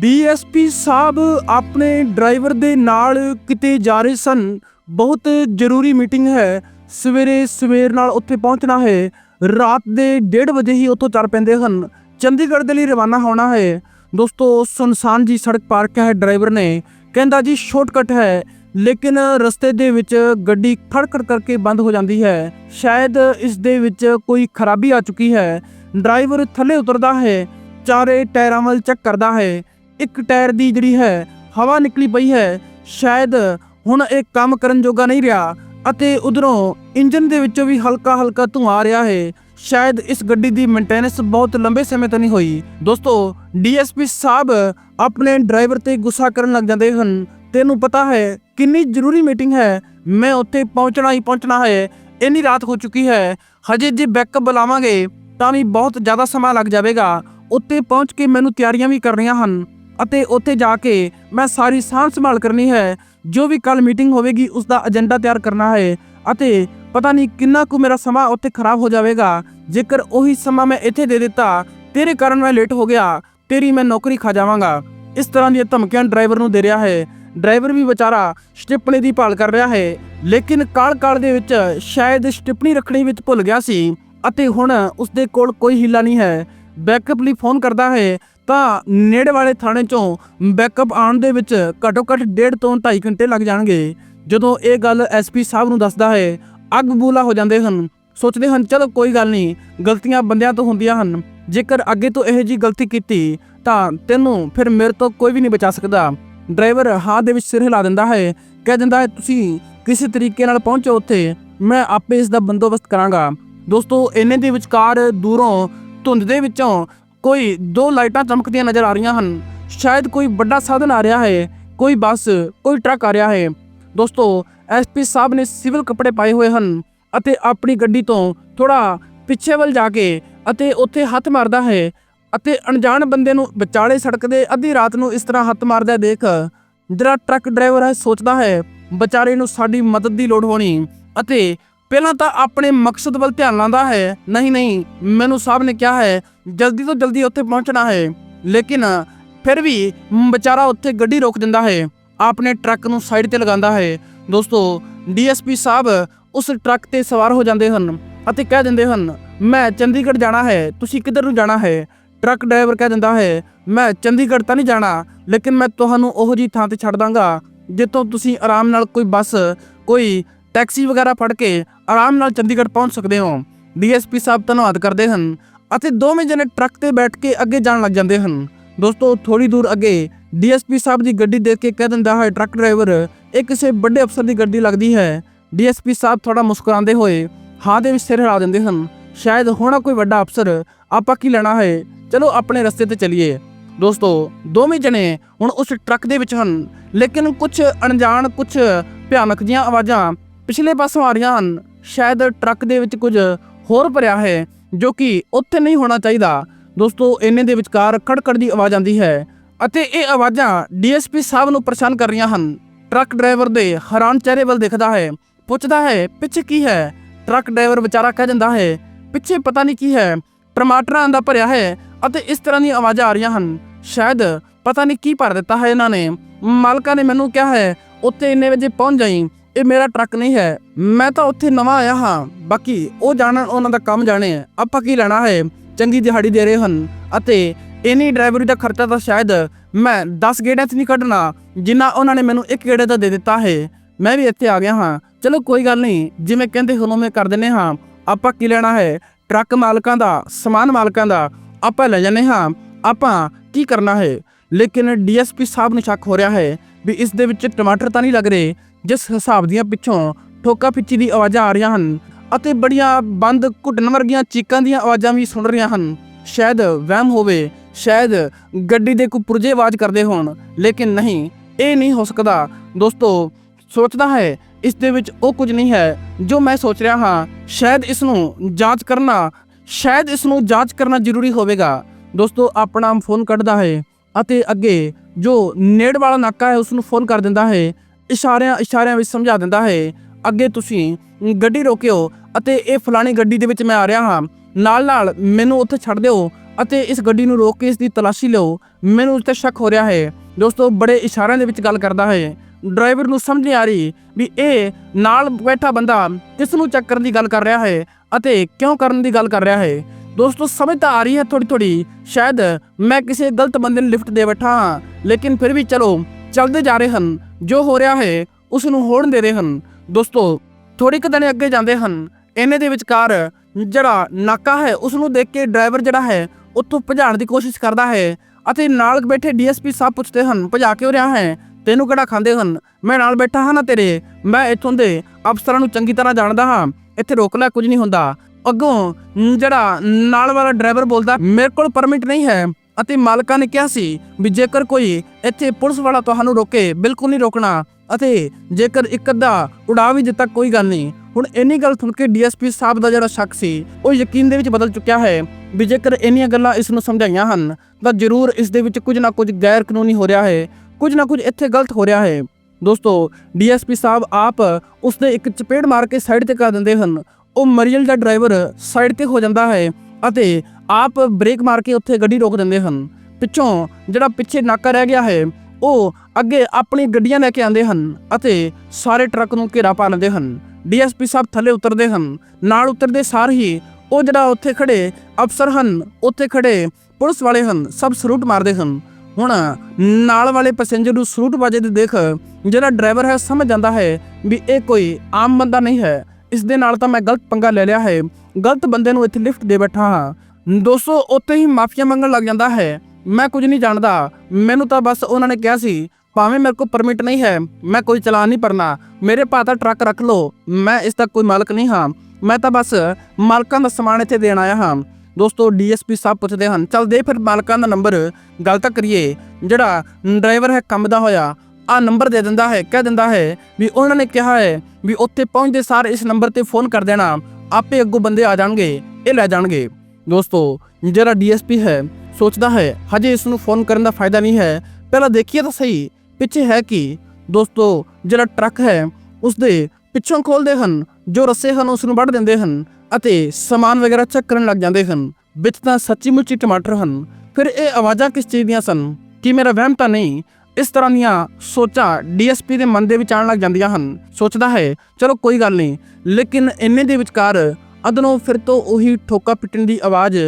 DSP ਸਾਹਿਬ ਆਪਣੇ driver ਦੇ ਨਾਲ ਕਿਤੇ ਜਾ ਰਹੇ ਸਨ। ਬਹੁਤ ਜ਼ਰੂਰੀ ਮੀਟਿੰਗ ਹੈ। ਸਵੇਰੇ ਸਵੇਰ ਨਾਲ ਉੱਥੇ ਪਹੁੰਚਣਾ ਹੈ। ਰਾਤ ਦੇ 1:30 ਵਜੇ ਹੀ ਉੱਥੋਂ ਚੱਲ ਪੈਂਦੇ ਹਨ। ਚੰਡੀਗੜ੍ਹ ਦੇ ਲਈ ਰਵਾਨਾ ਹੋਣਾ ਹੈ। ਦੋਸਤੋ, ਸੁਨਸਾਨ ਜੀ ਸੜਕ ਪਾਰ ਕਿਆ ਹੈ ਡਰਾਈਵਰ ਨੇ। ਕਹਿੰਦਾ ਜੀ, ਸ਼ਾਰਟਕਟ ਹੈ। ਲੇਕਿਨ ਰਸਤੇ ਦੇ ਵਿੱਚ ਗੱਡੀ ਖੜਖੜ ਕਰਕੇ ਬੰਦ ਹੋ ਜਾਂਦੀ ਹੈ। ਸ਼ਾਇਦ ਇਸ ਦੇ ਵਿੱਚ ਕੋਈ ਖਰਾਬੀ ਆ ਚੁੱਕੀ ਹੈ। ਡਰਾਈਵਰ ਥੱਲੇ ਉਤਰਦਾ ਹੈ। ਚਾਰੇ ਟਾਇਰਾਂ ਵੱਲ ਚੈੱਕ ਕਰਦਾ ਹੈ। ਇੱਕ ਟਾਇਰ ਦੀ ਜਿਹੜੀ ਹੈ, ਹਵਾ ਨਿਕਲੀ ਪਈ ਹੈ। ਸ਼ਾਇਦ ਹੁਣ ਇਹ ਕੰਮ ਕਰਨ ਜੋਗਾ ਨਹੀਂ ਰਿਹਾ ਅਤੇ ਉਧਰੋਂ ਇੰਜਨ ਦੇ ਵਿੱਚੋਂ ਵੀ ਹਲਕਾ ਹਲਕਾ ਧੂਆਂ ਆ ਰਿਹਾ ਹੈ। ਸ਼ਾਇਦ ਇਸ ਗੱਡੀ ਦੀ ਮੇਨਟੇਨੈਂਸ ਬਹੁਤ ਲੰਬੇ ਸਮੇਂ ਤੋਂ ਨਹੀਂ ਹੋਈ। ਦੋਸਤੋ ਡੀਐਸਪੀ ਸਾਹਿਬ ਆਪਣੇ ਡਰਾਈਵਰ ਤੇ ਗੁੱਸਾ ਕਰਨ ਲੱਗ ਜਾਂਦੇ ਹਨ। ਤੈਨੂੰ ਪਤਾ ਹੈ ਕਿੰਨੀ ਜ਼ਰੂਰੀ ਮੀਟਿੰਗ ਹੈ। ਮੈਂ ਉੱਥੇ ਪਹੁੰਚਣਾ ਹੀ ਪਹੁੰਚਣਾ ਹੈ। ਇੰਨੀ ਰਾਤ ਹੋ ਚੁੱਕੀ ਹੈ। ਹਜੇ ਜੇ ਬੈਕਅਪ ਬੁਲਾਵਾਂਗੇ ਤਾਂ ਵੀ ਬਹੁਤ ਜ਼ਿਆਦਾ ਸਮਾਂ ਲੱਗ ਜਾਵੇਗਾ। ਉੱਤੇ ਪਹੁੰਚ ਕੇ ਮੈਨੂੰ ਤਿਆਰੀਆਂ ਵੀ ਕਰਨੀਆਂ ਹਨ। ਅਤੇ ਉੱਥੇ ਜਾ ਕੇ ਮੈਂ ਸਾਰੀ ਸਾਂਭ ਸੰਭਾਲ ਕਰਨੀ ਹੈ। ਜੋ ਵੀ ਕੱਲ ਮੀਟਿੰਗ ਹੋਵੇਗੀ, ਉਸ ਦਾ ਏਜੰਡਾ ਤਿਆਰ ਕਰਨਾ ਹੈ ਅਤੇ ਪਤਾ ਨਹੀਂ ਕਿੰਨਾ ਕੁ ਮੇਰਾ ਸਮਾਂ ਉੱਥੇ ਖਰਾਬ ਹੋ ਜਾਵੇਗਾ। ਜੇਕਰ ਉਹੀ ਸਮਾਂ ਮੈਂ ਇੱਥੇ ਦੇ ਦਿੱਤਾ, ਤੇਰੇ ਕਾਰਨ ਮੈਂ ਲੇਟ ਹੋ ਗਿਆ, ਤੇਰੀ ਮੈਂ ਨੌਕਰੀ ਖਾ ਜਾਵਾਂਗਾ। ਇਸ ਤਰ੍ਹਾਂ ਦੀਆਂ ਧਮਕੀਆਂ ਡਰਾਈਵਰ ਨੂੰ ਦੇ ਰਿਹਾ ਹੈ। ਡਰਾਈਵਰ ਵੀ ਵਿਚਾਰਾ ਸਟਿਪਣੀ ਦੀ ਭਾਲ ਕਰ ਰਿਹਾ ਹੈ, ਲੇਕਿਨ ਕਾਲ-ਕਾਲ ਦੇ ਵਿੱਚ ਸ਼ਾਇਦ ਸਟਿਪਣੀ ਰੱਖਣੀ ਵਿੱਚ ਭੁੱਲ ਗਿਆ ਸੀ ਅਤੇ ਹੁਣ ਉਸਦੇ ਕੋਲ ਕੋਈ ਹਿੱਲਾ ਨਹੀਂ ਹੈ। ਬੈਕਅਪ ਲਈ ਫੋਨ ਕਰਦਾ ਹੈ ਤਾਂ ਨੇੜੇ ਵਾਲੇ ਥਾਣੇ ਚੋਂ ਬੈਕਅਪ ਆਉਣ ਦੇ ਵਿੱਚ ਘੱਟੋ ਘੱਟ ਡੇਢ ਤੋਂ 2.5 ਘੰਟੇ ਲੱਗ ਜਾਣਗੇ। ਜਦੋਂ ਇਹ ਗੱਲ ਐਸਪੀ ਸਾਹਿਬ ਨੂੰ ਦੱਸਦਾ ਹੈ, ਅੱਗ ਬੂਲਾ ਹੋ ਜਾਂਦੇ ਹਨ। ਸੋਚਦੇ ਹਨ, ਚਲੋ ਕੋਈ ਗੱਲ ਨਹੀਂ, ਗਲਤੀਆਂ ਬੰਦਿਆਂ ਤੋਂ ਹੁੰਦੀਆਂ ਹਨ। ਜੇਕਰ ਅੱਗੇ ਤੋਂ ਇਹੋ ਜੀ ਗਲਤੀ ਕੀਤੀ, ਤਾਂ ਤੈਨੂੰ ਫਿਰ ਮੇਰੇ ਤੋਂ ਕੋਈ ਵੀ ਨਹੀਂ ਬਚਾ ਸਕਦਾ। ਡਰਾਈਵਰ ਹਾਂ ਦੇ ਵਿੱਚ ਸਿਰ ਹਿਲਾ ਦਿੰਦਾ ਹੈ, ਕਹਿ ਦਿੰਦਾ ਹੈ, ਤੁਸੀਂ ਕਿਸੇ ਤਰੀਕੇ ਨਾਲ ਪਹੁੰਚੋ ਉੱਥੇ, ਮੈਂ ਆਪੇ ਇਸ ਦਾ ਬੰਦੋਬਸਤ ਕਰਾਂਗਾ। ਦੋਸਤੋ, ਇੰਨੇ ਦੇ ਵਿਚਕਾਰ ਦੂਰੋਂ ਧੁੰਦ ਦੇ ਵਿੱਚੋਂ ਕੋਈ ਦੋ ਲਾਈਟਾਂ ਚਮਕਦੀਆਂ ਨਜ਼ਰ ਆ ਰਹੀਆਂ ਹਨ। ਸ਼ਾਇਦ ਕੋਈ ਵੱਡਾ ਸਾਧਨ ਆ ਰਿਹਾ ਹੈ, ਕੋਈ ਬੱਸ, ਕੋਈ ਟਰੱਕ ਆ ਰਿਹਾ ਹੈ। ਦੋਸਤੋ ਐਸਪੀ ਸਾਹਿਬ ਨੇ ਸਿਵਲ ਕੱਪੜੇ ਪਾਏ ਹੋਏ ਹਨ ਅਤੇ ਆਪਣੀ ਗੱਡੀ ਤੋਂ ਥੋੜਾ ਪਿੱਛੇ ਵੱਲ ਜਾ ਕੇ ਅਤੇ ਉੱਥੇ ਹੱਥ ਮਾਰਦਾ ਹੈ ਅਤੇ ਅਣਜਾਣ ਬੰਦੇ ਨੂੰ ਵਿਚਾਲੇ ਸੜਕ ਦੇ ਅੱਧੀ ਰਾਤ ਨੂੰ ਇਸ ਤਰ੍ਹਾਂ ਹੱਥ ਮਾਰਦਾ ਦੇਖ ਜਿਹੜਾ ਟਰੱਕ ਡਰਾਈਵਰ ਹੈ ਸੋਚਦਾ ਹੈ, ਵਿਚਾਰੇ ਨੂੰ ਸਾਡੀ ਮਦਦ ਦੀ ਲੋੜ ਹੋਣੀ ਅਤੇ ਪਹਿਲਾਂ ਤਾਂ ਆਪਣੇ ਮਕਸਦ ਵੱਲ ਧਿਆਨ ਲਾਉਂਦਾ ਹੈ। ਨਹੀਂ ਨਹੀਂ, ਮੈਨੂੰ ਸਾਹਿਬ ਨੇ ਕਿਹਾ ਹੈ, ਜਲਦੀ ਤੋਂ ਜਲਦੀ ਉੱਥੇ ਪਹੁੰਚਣਾ ਹੈ। ਲੇਕਿਨ ਫਿਰ ਵੀ ਵਿਚਾਰਾ ਉੱਥੇ ਗੱਡੀ ਰੋਕ ਦਿੰਦਾ ਹੈ, ਆਪਣੇ ਟਰੱਕ ਨੂੰ ਸਾਈਡ ਤੇ ਲਗਾਉਂਦਾ ਹੈ। ਦੋਸਤੋ, ਡੀਐਸਪੀ ਸਾਹਿਬ ਉਸ ਟਰੱਕ ਤੇ ਸਵਾਰ ਹੋ ਜਾਂਦੇ ਹਨ ਅਤੇ ਕਹਿ ਦਿੰਦੇ ਹਨ, ਮੈਂ ਚੰਡੀਗੜ੍ਹ ਜਾਣਾ ਹੈ, ਤੁਸੀਂ ਕਿੱਧਰ ਨੂੰ ਜਾਣਾ ਹੈ? ਟਰੱਕ ਡਰਾਈਵਰ ਕਹਿ ਦਿੰਦਾ ਹੈ, ਮੈਂ ਚੰਡੀਗੜ੍ਹ ਤਾਂ ਨਹੀਂ ਜਾਣਾ, ਲੇਕਿਨ ਮੈਂ ਤੁਹਾਨੂੰ ਉਹੋ ਜੀ ਥਾਂ ਤੇ ਛੱਡ ਦਾਂਗਾ, ਜਿੱਥੋਂ ਤੁਸੀਂ ਆਰਾਮ ਨਾਲ ਕੋਈ ਬੱਸ, ਕੋਈ ਟੈਕਸੀ ਵਗੈਰਾ ਫੜ ਕੇ ਆਰਾਮ ਨਾਲ ਚੰਡੀਗੜ੍ਹ ਪਹੁੰਚ ਸਕਦੇ ਹੋ। ਡੀਐਸਪੀ ਸਾਹਿਬ ਧੰਨਵਾਦ ਕਰਦੇ ਹਨ ਅਤੇ ਦੋਵੇਂ ਜਣੇ ਟਰੱਕ ਤੇ ਬੈਠ ਕੇ ਅੱਗੇ ਜਾਣ ਲੱਗ ਜਾਂਦੇ ਹਨ। ਦੋਸਤੋ ਥੋੜੀ ਦੂਰ ਅੱਗੇ ਡੀਐਸਪੀ ਸਾਹਿਬ ਦੀ ਗੱਡੀ ਦੇਖ ਕੇ ਕਹਿ ਦਿੰਦਾ ਹੈ, ਟਰੱਕ ਡਰਾਈਵਰ, ਇਹ ਕਿਸੇ ਵੱਡੇ ਅਫਸਰ ਦੀ ਗੱਡੀ ਲੱਗਦੀ ਹੈ। ਡੀਐਸਪੀ ਸਾਹਿਬ ਥੋੜਾ ਮੁਸਕਰਾਉਂਦੇ ਹੋਏ ਹਾਂ ਦੇ ਵਿੱਚ ਸਿਰ ਹਿਲਾ ਦਿੰਦੇ ਹਨ। ਸ਼ਾਇਦ ਹੋਣਾ ਕੋਈ ਵੱਡਾ ਅਫਸਰ, ਆਪਾਂ ਕੀ ਲੈਣਾ ਹੈ? ਚਲੋ, ਆਪਣੇ ਰਸਤੇ ਤੇ ਚਲੀਏ। ਦੋਸਤੋ, ਦੋਵੇਂ ਜਣੇ ਹੁਣ ਉਸ ਟਰੱਕ ਦੇ ਵਿੱਚ ਹਨ, ਲੇਕਿਨ ਕੁਝ ਅਣਜਾਣ ਕੁਝ ਭਿਆਨਕ ਜੀਆਂ ਆਵਾਜ਼ਾਂ ਪਿਛਲੇ ਪਾਸੋਂ ਆ ਰਹੀਆਂ ਹਨ। ਸ਼ਾਇਦ ਟਰੱਕ ਦੇ ਵਿੱਚ ਕੁਝ ਹੋਰ ਭਰਿਆ ਹੈ, ਜੋ ਕਿ ਉੱਥੇ ਨਹੀਂ ਹੋਣਾ ਚਾਹੀਦਾ। ਦੋਸਤੋ, ਇੰਨੇ ਦੇ ਵਿਚਕਾਰ ਖੜਖੜ ਦੀ ਆਵਾਜ਼ ਆਉਂਦੀ ਹੈ ਅਤੇ ਇਹ ਆਵਾਜ਼ਾਂ ਡੀਐਸਪੀ ਸਾਹਿਬ ਨੂੰ ਪਰੇਸ਼ਾਨ ਕਰ ਰਹੀਆਂ ਹਨ। ਟਰੱਕ ਡਰਾਈਵਰ ਦੇ ਹੈਰਾਨ ਚਿਹਰੇ ਵੱਲ ਦੇਖਦਾ ਹੈ, ਪੁੱਛਦਾ ਹੈ, ਪਿੱਛੇ ਕੀ ਹੈ? ਟਰੱਕ ਡਰਾਈਵਰ ਵਿਚਾਰਾ ਕਹਿ ਜਾਂਦਾ ਹੈ, ਪਿੱਛੇ ਪਤਾ ਨਹੀਂ ਕੀ ਹੈ ਟਮਾਟਰਾਂ ਦਾ ਭਰਿਆ ਹੈ ਅਤੇ ਇਸ ਤਰ੍ਹਾਂ ਦੀਆਂ ਆਵਾਜ਼ਾਂ ਆ ਰਹੀਆਂ ਹਨ। ਸ਼ਾਇਦ ਪਤਾ ਨਹੀਂ ਕੀ ਭਰ ਦਿੱਤਾ ਹੈ ਇਹਨਾਂ ਨੇ। ਮਾਲਕਾਂ ਨੇ ਮੈਨੂੰ ਕਿਹਾ ਹੈ, ਉੱਥੇ ਇੰਨੇ ਵਜੇ ਪਹੁੰਚ ਜਾਈ। ਇਹ ਮੇਰਾ ਟਰੱਕ ਨਹੀਂ ਹੈ। ਮੈਂ ਤਾਂ ਉੱਥੇ ਨਵਾਂ ਆਇਆ ਹਾਂ। ਬਾਕੀ ਉਹ ਜਾਣਨ, ਉਹਨਾਂ ਦਾ ਕੰਮ ਜਾਣੇ ਆਪਾਂ ਕੀ ਲੈਣਾ ਹੈ? ਚੰਗੀ ਦਿਹਾੜੀ ਦੇ ਰਹੇ ਹਨ। ਅਤੇ ਇਨੀ ਡਰਾਈਵਰੀ ਦਾ ਖਰਚਾ ਤਾਂ ਸ਼ਾਇਦ ਮੈਂ 10 ਗੇੜਿਆਂ 'ਚ ਨਹੀਂ ਕੱਢਣਾ, ਜਿੰਨਾ ਉਹਨਾਂ ਨੇ ਮੈਨੂੰ ਇੱਕ ਗੇੜੇ ਦਾ ਦੇ ਦਿੱਤਾ ਹੈ। ਮੈਂ ਵੀ ਇੱਥੇ ਆ ਗਿਆ ਹਾਂ। ਚਲੋ ਕੋਈ ਗੱਲ ਨਹੀਂ। ਜਿਵੇਂ ਕਹਿੰਦੇ ਹੁਣ ਉਵੇਂ ਕਰ ਦਿੰਨੇ ਹਾਂ। ਆਪਾਂ ਕੀ ਲੈਣਾ ਹੈ? ਟਰੱਕ ਮਾਲਕਾਂ ਦਾ, ਸਮਾਨ ਮਾਲਕਾਂ ਦਾ। ਆਪਾਂ ਲੈ ਜਾਂਦੇ ਹਾਂ। ਆਪਾਂ ਕੀ ਕਰਨਾ ਹੈ? ਲੇਕਿਨ ਡੀਐਸਪੀ ਸਾਹਿਬ ਨੂੰ ਸ਼ੱਕ ਹੋ ਰਿਹਾ ਹੈ ਵੀ ਇਸ ਦੇ ਵਿੱਚ ਟਮਾਟਰ ਤਾਂ ਨਹੀਂ ਲੱਗ ਰਹੇ। ਜਿਸ ਹਿਸਾਬ ਦੀਆਂ ਪਿੱਛੋਂ ਠੋਕਾ ਪਿੱਚੀ ਦੀ ਆਵਾਜ਼ਾਂ ਆ ਰਹੀਆਂ ਹਨ ਅਤੇ ਬੜੀਆਂ ਬੰਦ ਘੁੱਟਣ ਵਰਗੀਆਂ ਚੀਕਾਂ ਦੀਆਂ ਆਵਾਜ਼ਾਂ ਵੀ ਸੁਣ ਰਹੀਆਂ ਹਨ। ਸ਼ਾਇਦ ਵਹਿਮ ਹੋਵੇ, ਸ਼ਾਇਦ ਗੱਡੀ ਦੇ ਕੋਈ ਪੁਰਜੇ ਆਵਾਜ਼ ਕਰਦੇ ਹੋਣ, ਲੇਕਿਨ ਨਹੀਂ, ਇਹ ਨਹੀਂ ਹੋ ਸਕਦਾ। ਦੋਸਤੋ, ਸੋਚਦਾ ਹੈ, ਇਸ ਦੇ ਵਿੱਚ ਉਹ ਕੁਝ ਨਹੀਂ ਹੈ ਜੋ ਮੈਂ ਸੋਚ ਰਿਹਾ ਹਾਂ। ਸ਼ਾਇਦ ਇਸ ਨੂੰ ਜਾਂਚ ਕਰਨਾ, ਸ਼ਾਇਦ ਇਸ ਨੂੰ ਜਾਂਚ ਕਰਨਾ ਜ਼ਰੂਰੀ ਹੋਵੇਗਾ। ਦੋਸਤੋ, ਆਪਣਾ ਫੋਨ ਕੱਢਦਾ ਹੈ ਅਤੇ ਅੱਗੇ ਜੋ ਨੇੜ ਵਾਲਾ ਨਾਕਾ ਹੈ ਉਸ ਨੂੰ ਫੋਨ ਕਰ ਦਿੰਦਾ ਹੈ ਇਸ਼ਾਰਿਆਂ ਇਸ਼ਾਰਿਆਂ ਵਿੱਚ ਸਮਝਾ ਦਿੰਦਾ ਹੈ, ਅੱਗੇ ਤੁਸੀਂ ਗੱਡੀ ਰੋਕਿਓ ਅਤੇ ਇਹ ਫਲਾਣੀ ਗੱਡੀ ਦੇ ਵਿੱਚ ਮੈਂ ਆ ਰਿਹਾ ਹਾਂ। ਨਾਲ ਨਾਲ ਮੈਨੂੰ ਉੱਥੇ ਛੱਡ ਦਿਓ ਅਤੇ ਇਸ ਗੱਡੀ ਨੂੰ ਰੋਕ ਕੇ ਇਸ ਦੀ ਤਲਾਸ਼ੀ ਲਓ। ਮੈਨੂੰ ਉਸ ਤੇ ਸ਼ੱਕ ਹੋ ਰਿਹਾ ਹੈ। ਦੋਸਤੋ, ਬੜੇ ਇਸ਼ਾਰਿਆਂ ਦੇ ਵਿੱਚ ਗੱਲ ਕਰਦਾ ਹੈ। ਡਰਾਈਵਰ ਨੂੰ ਸਮਝ ਨਹੀਂ ਆ ਰਹੀ ਵੀ ਇਹ ਨਾਲ ਬੈਠਾ ਬੰਦਾ ਕਿਸ ਨੂੰ ਚੈੱਕ ਕਰਨ ਦੀ ਗੱਲ ਕਰ ਰਿਹਾ ਹੈ ਅਤੇ ਕਿਉਂ ਕਰਨ ਦੀ ਗੱਲ ਕਰ ਰਿਹਾ ਹੈ। ਦੋਸਤੋ, ਸਮਝ ਤਾਂ ਆ ਰਹੀ ਹੈ ਥੋੜੀ ਥੋੜੀ ਸ਼ਾਇਦ ਮੈਂ ਕਿਸੇ ਗਲਤ ਬੰਦੇ ਨੂੰ ਲਿਫਟ ਦੇ ਬੈਠਾ ਹਾਂ, ਲੇਕਿਨ ਫਿਰ ਵੀ ਚਲੋ ਚੱਲਦੇ ਜਾ ਰਹੇ ਹਨ। ਜੋ ਹੋ ਰਿਹਾ ਹੈ ਉਸ ਨੂੰ ਹੋਣ ਦੇ ਰਹੇ ਹਨ। ਦੋਸਤੋ ਥੋੜੀ ਕੁ ਦਿਨ ਅੱਗੇ ਜਾਂਦੇ ਹਨ। ਇਹਨੇ ਦੇ ਵਿਚਕਾਰ ਜਿਹੜਾ ਨਾਕਾ ਹੈ ਉਸ ਨੂੰ ਦੇਖ ਕੇ ਡਰਾਈਵਰ ਜਿਹੜਾ ਹੈ, ਉੱਥੋਂ ਭਜਾਉਣ ਦੀ ਕੋਸ਼ਿਸ਼ ਕਰਦਾ ਹੈ ਅਤੇ ਨਾਲ ਬੈਠੇ ਡੀਐਸਪੀ ਸਾਹਿਬ ਪੁੱਛਦੇ ਹਨ, ਭਜਾ ਕਿਉਂ ਰਿਹਾ ਹੈ? ਤੈਨੂੰ ਕਿਹੜਾ ਖਾਂਦੇ ਹਨ? ਮੈਂ ਨਾਲ ਬੈਠਾ ਹਾਂ ਨਾ ਤੇਰੇ। ਮੈਂ ਇੱਥੋਂ ਦੇ ਅਫਸਰਾਂ ਨੂੰ ਚੰਗੀ ਤਰ੍ਹਾਂ ਜਾਣਦਾ ਹਾਂ। ਇੱਥੇ ਰੋਕ ਲੈ ਕੁਝ ਨਹੀਂ ਹੁੰਦਾ। ਅੱਗੋਂ ਜਿਹੜਾ ਨਾਲ ਵਾਲਾ ਡਰਾਈਵਰ ਬੋਲਦਾ, ਮੇਰੇ ਕੋਲ ਪਰਮਿਟ ਨਹੀਂ ਹੈ। ਅਤੇ ਮਾਲਕਾਂ ਨੇ ਕਿਹਾ ਸੀ ਵੀ ਜੇਕਰ ਕੋਈ ਇੱਥੇ ਪੁਲਿਸ ਵਾਲਾ ਤੁਹਾਨੂੰ ਰੋਕੇ, ਬਿਲਕੁਲ ਨਹੀਂ ਰੋਕਣਾ। ਅਤੇ ਜੇਕਰ ਇੱਕ ਅੱਧਾ ਉਡਾ ਵੀ ਦਿੱਤਾ, ਕੋਈ ਗੱਲ ਨਹੀਂ। ਹੁਣ ਇੰਨੀ ਗੱਲ ਸੁਣ ਕੇ ਡੀਐਸਪੀ ਸਾਹਿਬ ਦਾ ਜਿਹੜਾ ਸ਼ੱਕ ਸੀ, ਉਹ ਯਕੀਨ ਦੇ ਵਿੱਚ ਬਦਲ ਚੁੱਕਿਆ ਹੈ ਵੀ ਜੇਕਰ ਇੰਨੀਆਂ ਗੱਲਾਂ ਇਸ ਨੂੰ ਸਮਝਾਈਆਂ ਹਨ, ਤਾਂ ਜ਼ਰੂਰ ਇਸ ਦੇ ਵਿੱਚ ਕੁਝ ਨਾ ਕੁਝ ਗੈਰ ਕਾਨੂੰਨੀ ਹੋ ਰਿਹਾ ਹੈ, ਕੁਝ ਨਾ ਕੁਝ ਇੱਥੇ ਗਲਤ ਹੋ ਰਿਹਾ ਹੈ। ਦੋਸਤੋ ਡੀਐਸਪੀ ਸਾਹਿਬ ਆਪ ਉਸ ਦੇ ਇੱਕ ਚਪੇੜ ਮਾਰ ਕੇ ਸਾਈਡ ਤੇ ਕਰ ਦਿੰਦੇ ਹਨ। ਉਹ ਮਰੀਅਲ ਦਾ ਡਰਾਈਵਰ ਸਾਈਡ ਤੇ ਹੋ ਜਾਂਦਾ ਹੈ। ਅਤੇ ਆਪ ਬ੍ਰੇਕ ਮਾਰ ਕੇ ਉੱਥੇ ਗੱਡੀ ਰੋਕ ਦਿੰਦੇ ਹਨ। ਪਿੱਛੋਂ ਜਿਹੜਾ ਪਿੱਛੇ ਨਾਕਾ ਰਹਿ ਗਿਆ ਹੈ, ਉਹ ਅੱਗੇ ਆਪਣੀ ਗੱਡੀਆਂ ਲੈ ਕੇ ਆਉਂਦੇ ਹਨ ਅਤੇ ਸਾਰੇ ਟਰੱਕ ਨੂੰ ਘੇਰਾ ਪਾ ਲੈਂਦੇ ਹਨ। ਡੀਐਸਪੀ ਸਾਹਿਬ ਥੱਲੇ ਉਤਰਦੇ ਹਨ। ਨਾਲ ਉਤਰਦੇ ਸਾਰ ਹੀ ਉਹ ਜਿਹੜਾ ਉੱਥੇ ਖੜੇ ਅਫਸਰ ਹਨ, ਉੱਥੇ ਖੜੇ ਪੁਲਿਸ ਵਾਲੇ ਹਨ, ਸਭ ਸਰੂਟ ਮਾਰਦੇ ਹਨ। ਹੁਣ ਨਾਲ ਵਾਲੇ ਪੈਸੇਂਜਰ ਨੂੰ ਸਰੂਟ ਵੱਜਦੇ ਦੇਖ ਜਿਹੜਾ ਡਰਾਈਵਰ ਹੈ ਸਮਝ ਜਾਂਦਾ ਹੈ ਵੀ ਇਹ ਕੋਈ ਆਮ ਬੰਦਾ ਨਹੀਂ ਹੈ। ਇਸ ਦੇ ਨਾਲ ਤਾਂ ਮੈਂ ਗਲਤ ਪੰਗਾ ਲੈ ਲਿਆ ਹੈ। ਗਲਤ ਬੰਦੇ ਨੂੰ ਇੱਥੇ ਲਿਫਟ ਦੇ ਬੈਠਾ ਹਾਂ। ਦੋਸਤੋ, ਉੱਥੇ ਹੀ ਮਾਫੀਆ ਮੰਗਣ ਲੱਗ ਜਾਂਦਾ ਹੈ। ਮੈਂ ਕੁਝ ਨਹੀਂ ਜਾਣਦਾ। ਮੈਨੂੰ ਤਾਂ ਬਸ ਉਹਨਾਂ ਨੇ ਕਿਹਾ ਸੀ, ਭਾਵੇਂ ਮੇਰੇ ਕੋਲ ਪਰਮਿਟ ਨਹੀਂ ਹੈ, ਮੈਂ ਕੋਈ ਚਲਾਨ ਨਹੀਂ ਭਰਨਾ। ਮੇਰੇ ਪਾ ਤਾਂ ਟਰੱਕ ਰੱਖ ਲਓ। ਮੈਂ ਇਸ ਦਾ ਕੋਈ ਮਾਲਕ ਨਹੀਂ ਹਾਂ। ਮੈਂ ਤਾਂ ਬਸ ਮਾਲਕਾਂ ਦਾ ਸਮਾਨ ਇੱਥੇ ਦੇਣ ਆਇਆ ਹਾਂ। ਦੋਸਤੋ ਡੀਐਸਪੀ ਸਾਹਿਬ ਪੁੱਛਦੇ ਹਨ। ਚੱਲ ਦੇ ਫਿਰ ਮਾਲਕਾਂ ਦਾ ਨੰਬਰ। ਗੱਲ ਤਾਂ ਕਰੀਏ, ਜਿਹੜਾ ਡਰਾਈਵਰ ਹੈ, ਕੰਮ ਦਾ ਹੋਇਆ ਆ ਨੰਬਰ ਦੇ ਦਿੰਦਾ ਹੈ, ਕਹਿ ਦਿੰਦਾ ਹੈ ਵੀ ਉਹਨਾਂ ਨੇ ਕਿਹਾ ਹੈ ਵੀ ਉੱਥੇ ਪਹੁੰਚਦੇ ਸਾਰ ਇਸ ਨੰਬਰ ਤੇ ਫੋਨ ਕਰ ਦੇਣਾ। ਆਪੇ ਅੱਗੋਂ ਬੰਦੇ ਆ ਜਾਣਗੇ, ਇਹ ਲੈ ਜਾਣਗੇ। ਦੋਸਤੋ, ਜਿਹੜਾ ਡੀਐਸਪੀ ਹੈ, ਸੋਚਦਾ ਹੈ, ਹਜੇ ਇਸ ਨੂੰ ਫੋਨ ਕਰਨ ਦਾ ਫਾਇਦਾ ਨਹੀਂ ਹੈ। ਪਹਿਲਾਂ ਦੇਖੀਏ ਤਾਂ ਸਹੀ, ਪਿੱਛੇ ਹੈ ਕਿ? ਦੋਸਤੋ, ਜਿਹੜਾ ਟਰੱਕ ਹੈ ਉਸ ਦੇ ਪਿੱਛੋਂ ਖੋਲਦੇ ਹਨ, ਜੋ ਰੱਸੇ ਹਨ, ਉਸ ਨੂੰ ਵੱਢ ਦਿੰਦੇ ਹਨ ਅਤੇ ਸਮਾਨ ਵਗੈਰਾ ਚੈੱਕ ਕਰਨ ਲੱਗ ਜਾਂਦੇ ਹਨ। ਵਿੱਚ ਤਾਂ ਸੱਚੀ ਮੁੱਚੀ ਟਮਾਟਰ ਹਨ। ਫਿਰ ਇਹ ਆਵਾਜ਼ਾਂ ਕਿਸ ਚੀਜ਼ ਦੀਆਂ ਸਨ? ਕਿ ਮੇਰਾ ਵਹਿਮ ਤਾਂ ਨਹੀਂ? ਇਸ ਤਰ੍ਹਾਂ ਦੀਆਂ ਸੋਚਾਂ ਡੀਐਸਪੀ ਦੇ ਮਨ ਦੇ ਵਿੱਚ ਆਉਣ ਲੱਗ ਜਾਂਦੀਆਂ ਹਨ। ਸੋਚਦਾ ਹੈ, ਚਲੋ ਕੋਈ ਗੱਲ ਨਹੀਂ, ਲੇਕਿਨ ਇੰਨੇ ਦੇ ਵਿਚਕਾਰ ਅਦਨੋਂ ਫਿਰ ਤੋਂ ਉਹੀ ਠੋਕਾ ਪਿੱਟਣ ਦੀ ਆਵਾਜ਼,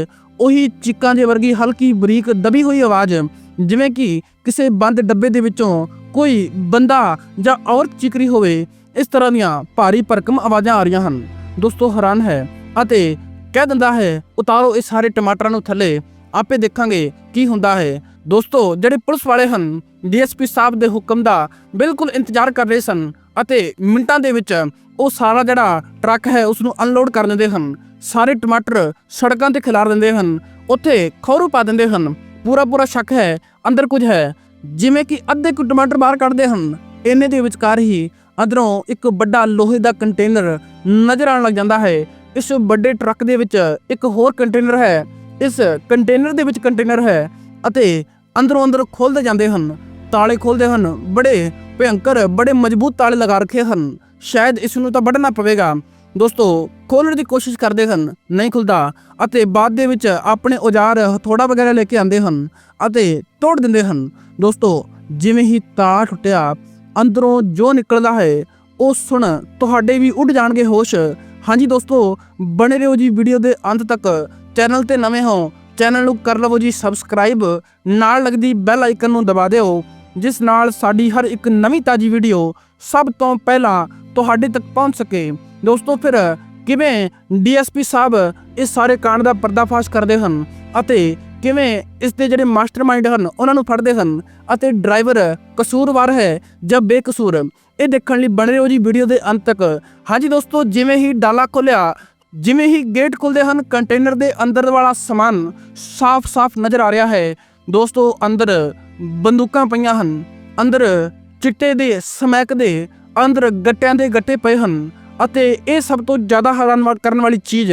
ਉਹੀ ਚੀਕਾਂ ਦੇ ਵਰਗੀ ਹਲਕੀ ਬਰੀਕ ਦਬੀ ਹੋਈ ਆਵਾਜ਼, ਜਿਵੇਂ ਕਿ ਕਿਸੇ ਬੰਦ ਡੱਬੇ ਦੇ ਵਿੱਚੋਂ ਕੋਈ ਬੰਦਾ ਜਾਂ ਔਰਤ ਚੀਕ ਹੋਵੇ, ਇਸ ਤਰ੍ਹਾਂ ਦੀਆਂ ਭਾਰੀ ਭਰਕਮ ਆਵਾਜ਼ਾਂ ਆ ਰਹੀਆਂ ਹਨ। ਦੋਸਤੋ, ਹੈਰਾਨ ਹੈ ਅਤੇ ਕਹਿ ਦਿੰਦਾ ਹੈ, ਉਤਾਰੋ ਇਹ ਸਾਰੇ ਟਮਾਟਰਾਂ ਨੂੰ ਥੱਲੇ, ਆਪੇ ਦੇਖਾਂਗੇ ਕੀ ਹੁੰਦਾ ਹੈ। ਦੋਸਤੋ, ਜਿਹੜੇ ਪੁਲਿਸ ਵਾਲੇ ਹਨ, ਡੀਐਸਪੀ ਸਾਹਿਬ ਦੇ ਹੁਕਮ ਦਾ ਬਿਲਕੁਲ ਇੰਤਜ਼ਾਰ ਕਰ ਰਹੇ ਸਨ ਅਤੇ ਮਿੰਟਾਂ ਦੇ ਵਿੱਚ ਉਹ ਸਾਰਾ ਜਿਹੜਾ ਟਰੱਕ ਹੈ ਉਸ ਨੂੰ ਅਨਲੋਡ ਕਰ ਦਿੰਦੇ ਹਨ। ਸਾਰੇ ਟਮਾਟਰ ਸੜਕਾਂ ਤੇ ਖਿਲਾਰ ਦਿੰਦੇ ਹਨ, ਉੱਥੇ ਖੌਰੂ ਪਾ ਦਿੰਦੇ ਹਨ। ਪੂਰਾ ਪੂਰਾ ਸ਼ੱਕ ਹੈ, ਅੰਦਰ ਕੁਝ ਹੈ। ਜਿਵੇਂ ਕਿ ਅੱਧੇ ਕੁ ਟਮਾਟਰ ਬਾਹਰ ਕੱਢਦੇ ਹਨ। ਇੰਨੇ ਦੇ ਵਿਚਕਾਰ ਹੀ ਅੰਦਰੋਂ ਇੱਕ ਵੱਡਾ ਲੋਹੇ ਦਾ ਕੰਟੇਨਰ ਨਜ਼ਰ ਆਉਣ ਲੱਗ ਜਾਂਦਾ ਹੈ। ਇਸ ਵੱਡੇ ਟਰੱਕ ਦੇ ਵਿੱਚ ਇੱਕ ਹੋਰ ਕੰਟੇਨਰ ਹੈ। ਇਸ ਕੰਟੇਨਰ ਦੇ ਵਿੱਚ ਕੰਟੇਨਰ ਹੈ ਅਤੇ ਅੰਦਰੋਂ ਅੰਦਰ ਖੋਲਦੇ ਜਾਂਦੇ ਹਨ। ਤਾਲੇ ਖੋਲਦੇ ਹਨ। ਬੜੇ ਭਿਅੰਕਰ, ਬੜੇ ਮਜ਼ਬੂਤ ਤਾਲੇ ਲਗਾ ਰੱਖੇ ਹਨ। ਸ਼ਾਇਦ ਇਸ ਨੂੰ ਤਾਂ ਵੱਢਣਾ ਪਵੇਗਾ। ਦੋਸਤੋ, ਖੋਲਣ ਦੀ ਕੋਸ਼ਿਸ਼ ਕਰਦੇ ਹਨ। ਨਹੀਂ ਖੁੱਲਦਾ ਅਤੇ ਬਾਅਦ ਦੇ ਵਿੱਚ ਆਪਣੇ ਔਜ਼ਾਰ, ਹਥੌੜਾ ਵਗੈਰਾ ਲੈ ਕੇ ਆਉਂਦੇ ਹਨ ਅਤੇ ਤੋੜ ਦਿੰਦੇ ਹਨ। ਦੋਸਤੋ, ਜਿਵੇਂ ਹੀ ਤਾਲਾ ਟੁੱਟਿਆ, ਅੰਦਰੋਂ ਜੋ ਨਿਕਲਦਾ ਹੈ, ਉਹ ਸੁਣ ਤੁਹਾਡੇ ਵੀ ਉੱਡ ਜਾਣਗੇ ਹੋਸ਼। ਹਾਂਜੀ ਦੋਸਤੋ, ਬਣੇ ਰਹੋ ਜੀ ਵੀਡੀਓ ਦੇ ਅੰਤ ਤੱਕ। ਚੈਨਲ ਤੇ ਨਵੇਂ ਹੋ ਚੈਨਲ ਨੂੰ ਕਰ ਲਵੋ ਜੀ ਸਬਸਕ੍ਰਾਈਬ, ਨਾਲ ਲੱਗਦੀ ਬੈਲ ਆਈਕਨ ਨੂੰ ਦਬਾ ਦਿਓ, ਜਿਸ ਨਾਲ ਸਾਡੀ ਹਰ ਇੱਕ ਨਵੀਂ ਤਾਜੀ ਵੀਡੀਓ ਸਭ ਤੋਂ ਪਹਿਲਾਂ ਤੁਹਾਡੇ ਤੱਕ ਪਹੁੰਚ ਸਕੇ। ਦੋਸਤੋ ਫਿਰ ਕਿਵੇਂ ਡੀਐਸਪੀ ਸਾਹਿਬ ਇਸ ਸਾਰੇ ਕਾਂਡ ਦਾ ਪਰਦਾਫਾਸ਼ ਕਰਦੇ ਹਨ ਅਤੇ ਕਿਵੇਂ ਇਸ ਦੇ ਜਿਹੜੇ ਮਾਸਟਰਮਾਈਂਡ ਹਨ ਉਹਨਾਂ ਨੂੰ ਫੜਦੇ ਹਨ ਅਤੇ ਡਰਾਈਵਰ ਕਸੂਰਵਾਰ ਹੈ ਜਾਂ ਬੇਕਸੂਰ, ਇਹ ਦੇਖਣ ਲਈ ਬਣੇ ਰਹੋ ਜੀ ਵੀਡੀਓ ਦੇ ਅੰਤ ਤੱਕ। ਹਾਂਜੀ ਦੋਸਤੋ, ਜਿਵੇਂ ਹੀ ਡਾਲਾ ਖੋਲਿਆ ਜਿਵੇਂ ਹੀ ਗੇਟ ਖੁੱਲਦੇ ਹਨ, ਕੰਟੇਨਰ ਦੇ ਅੰਦਰ ਵਾਲਾ ਸਮਾਨ ਸਾਫ਼-ਸਾਫ਼ ਨਜ਼ਰ ਆ ਰਿਹਾ ਹੈ। ਦੋਸਤੋ, ਅੰਦਰ ਬੰਦੂਕਾਂ ਪਈਆਂ ਹਨ, ਅੰਦਰ ਚਿੱਟੇ ਦੇ ਸਮੈਕ ਦੇ, ਅੰਦਰ ਗੱਟਿਆਂ ਦੇ ਗੱਟੇ ਪਏ ਹਨ ਅਤੇ ਇਹ ਸਭ ਤੋਂ ਜ਼ਿਆਦਾ ਹੈਰਾਨ ਕਰਨ ਵਾਲੀ ਚੀਜ਼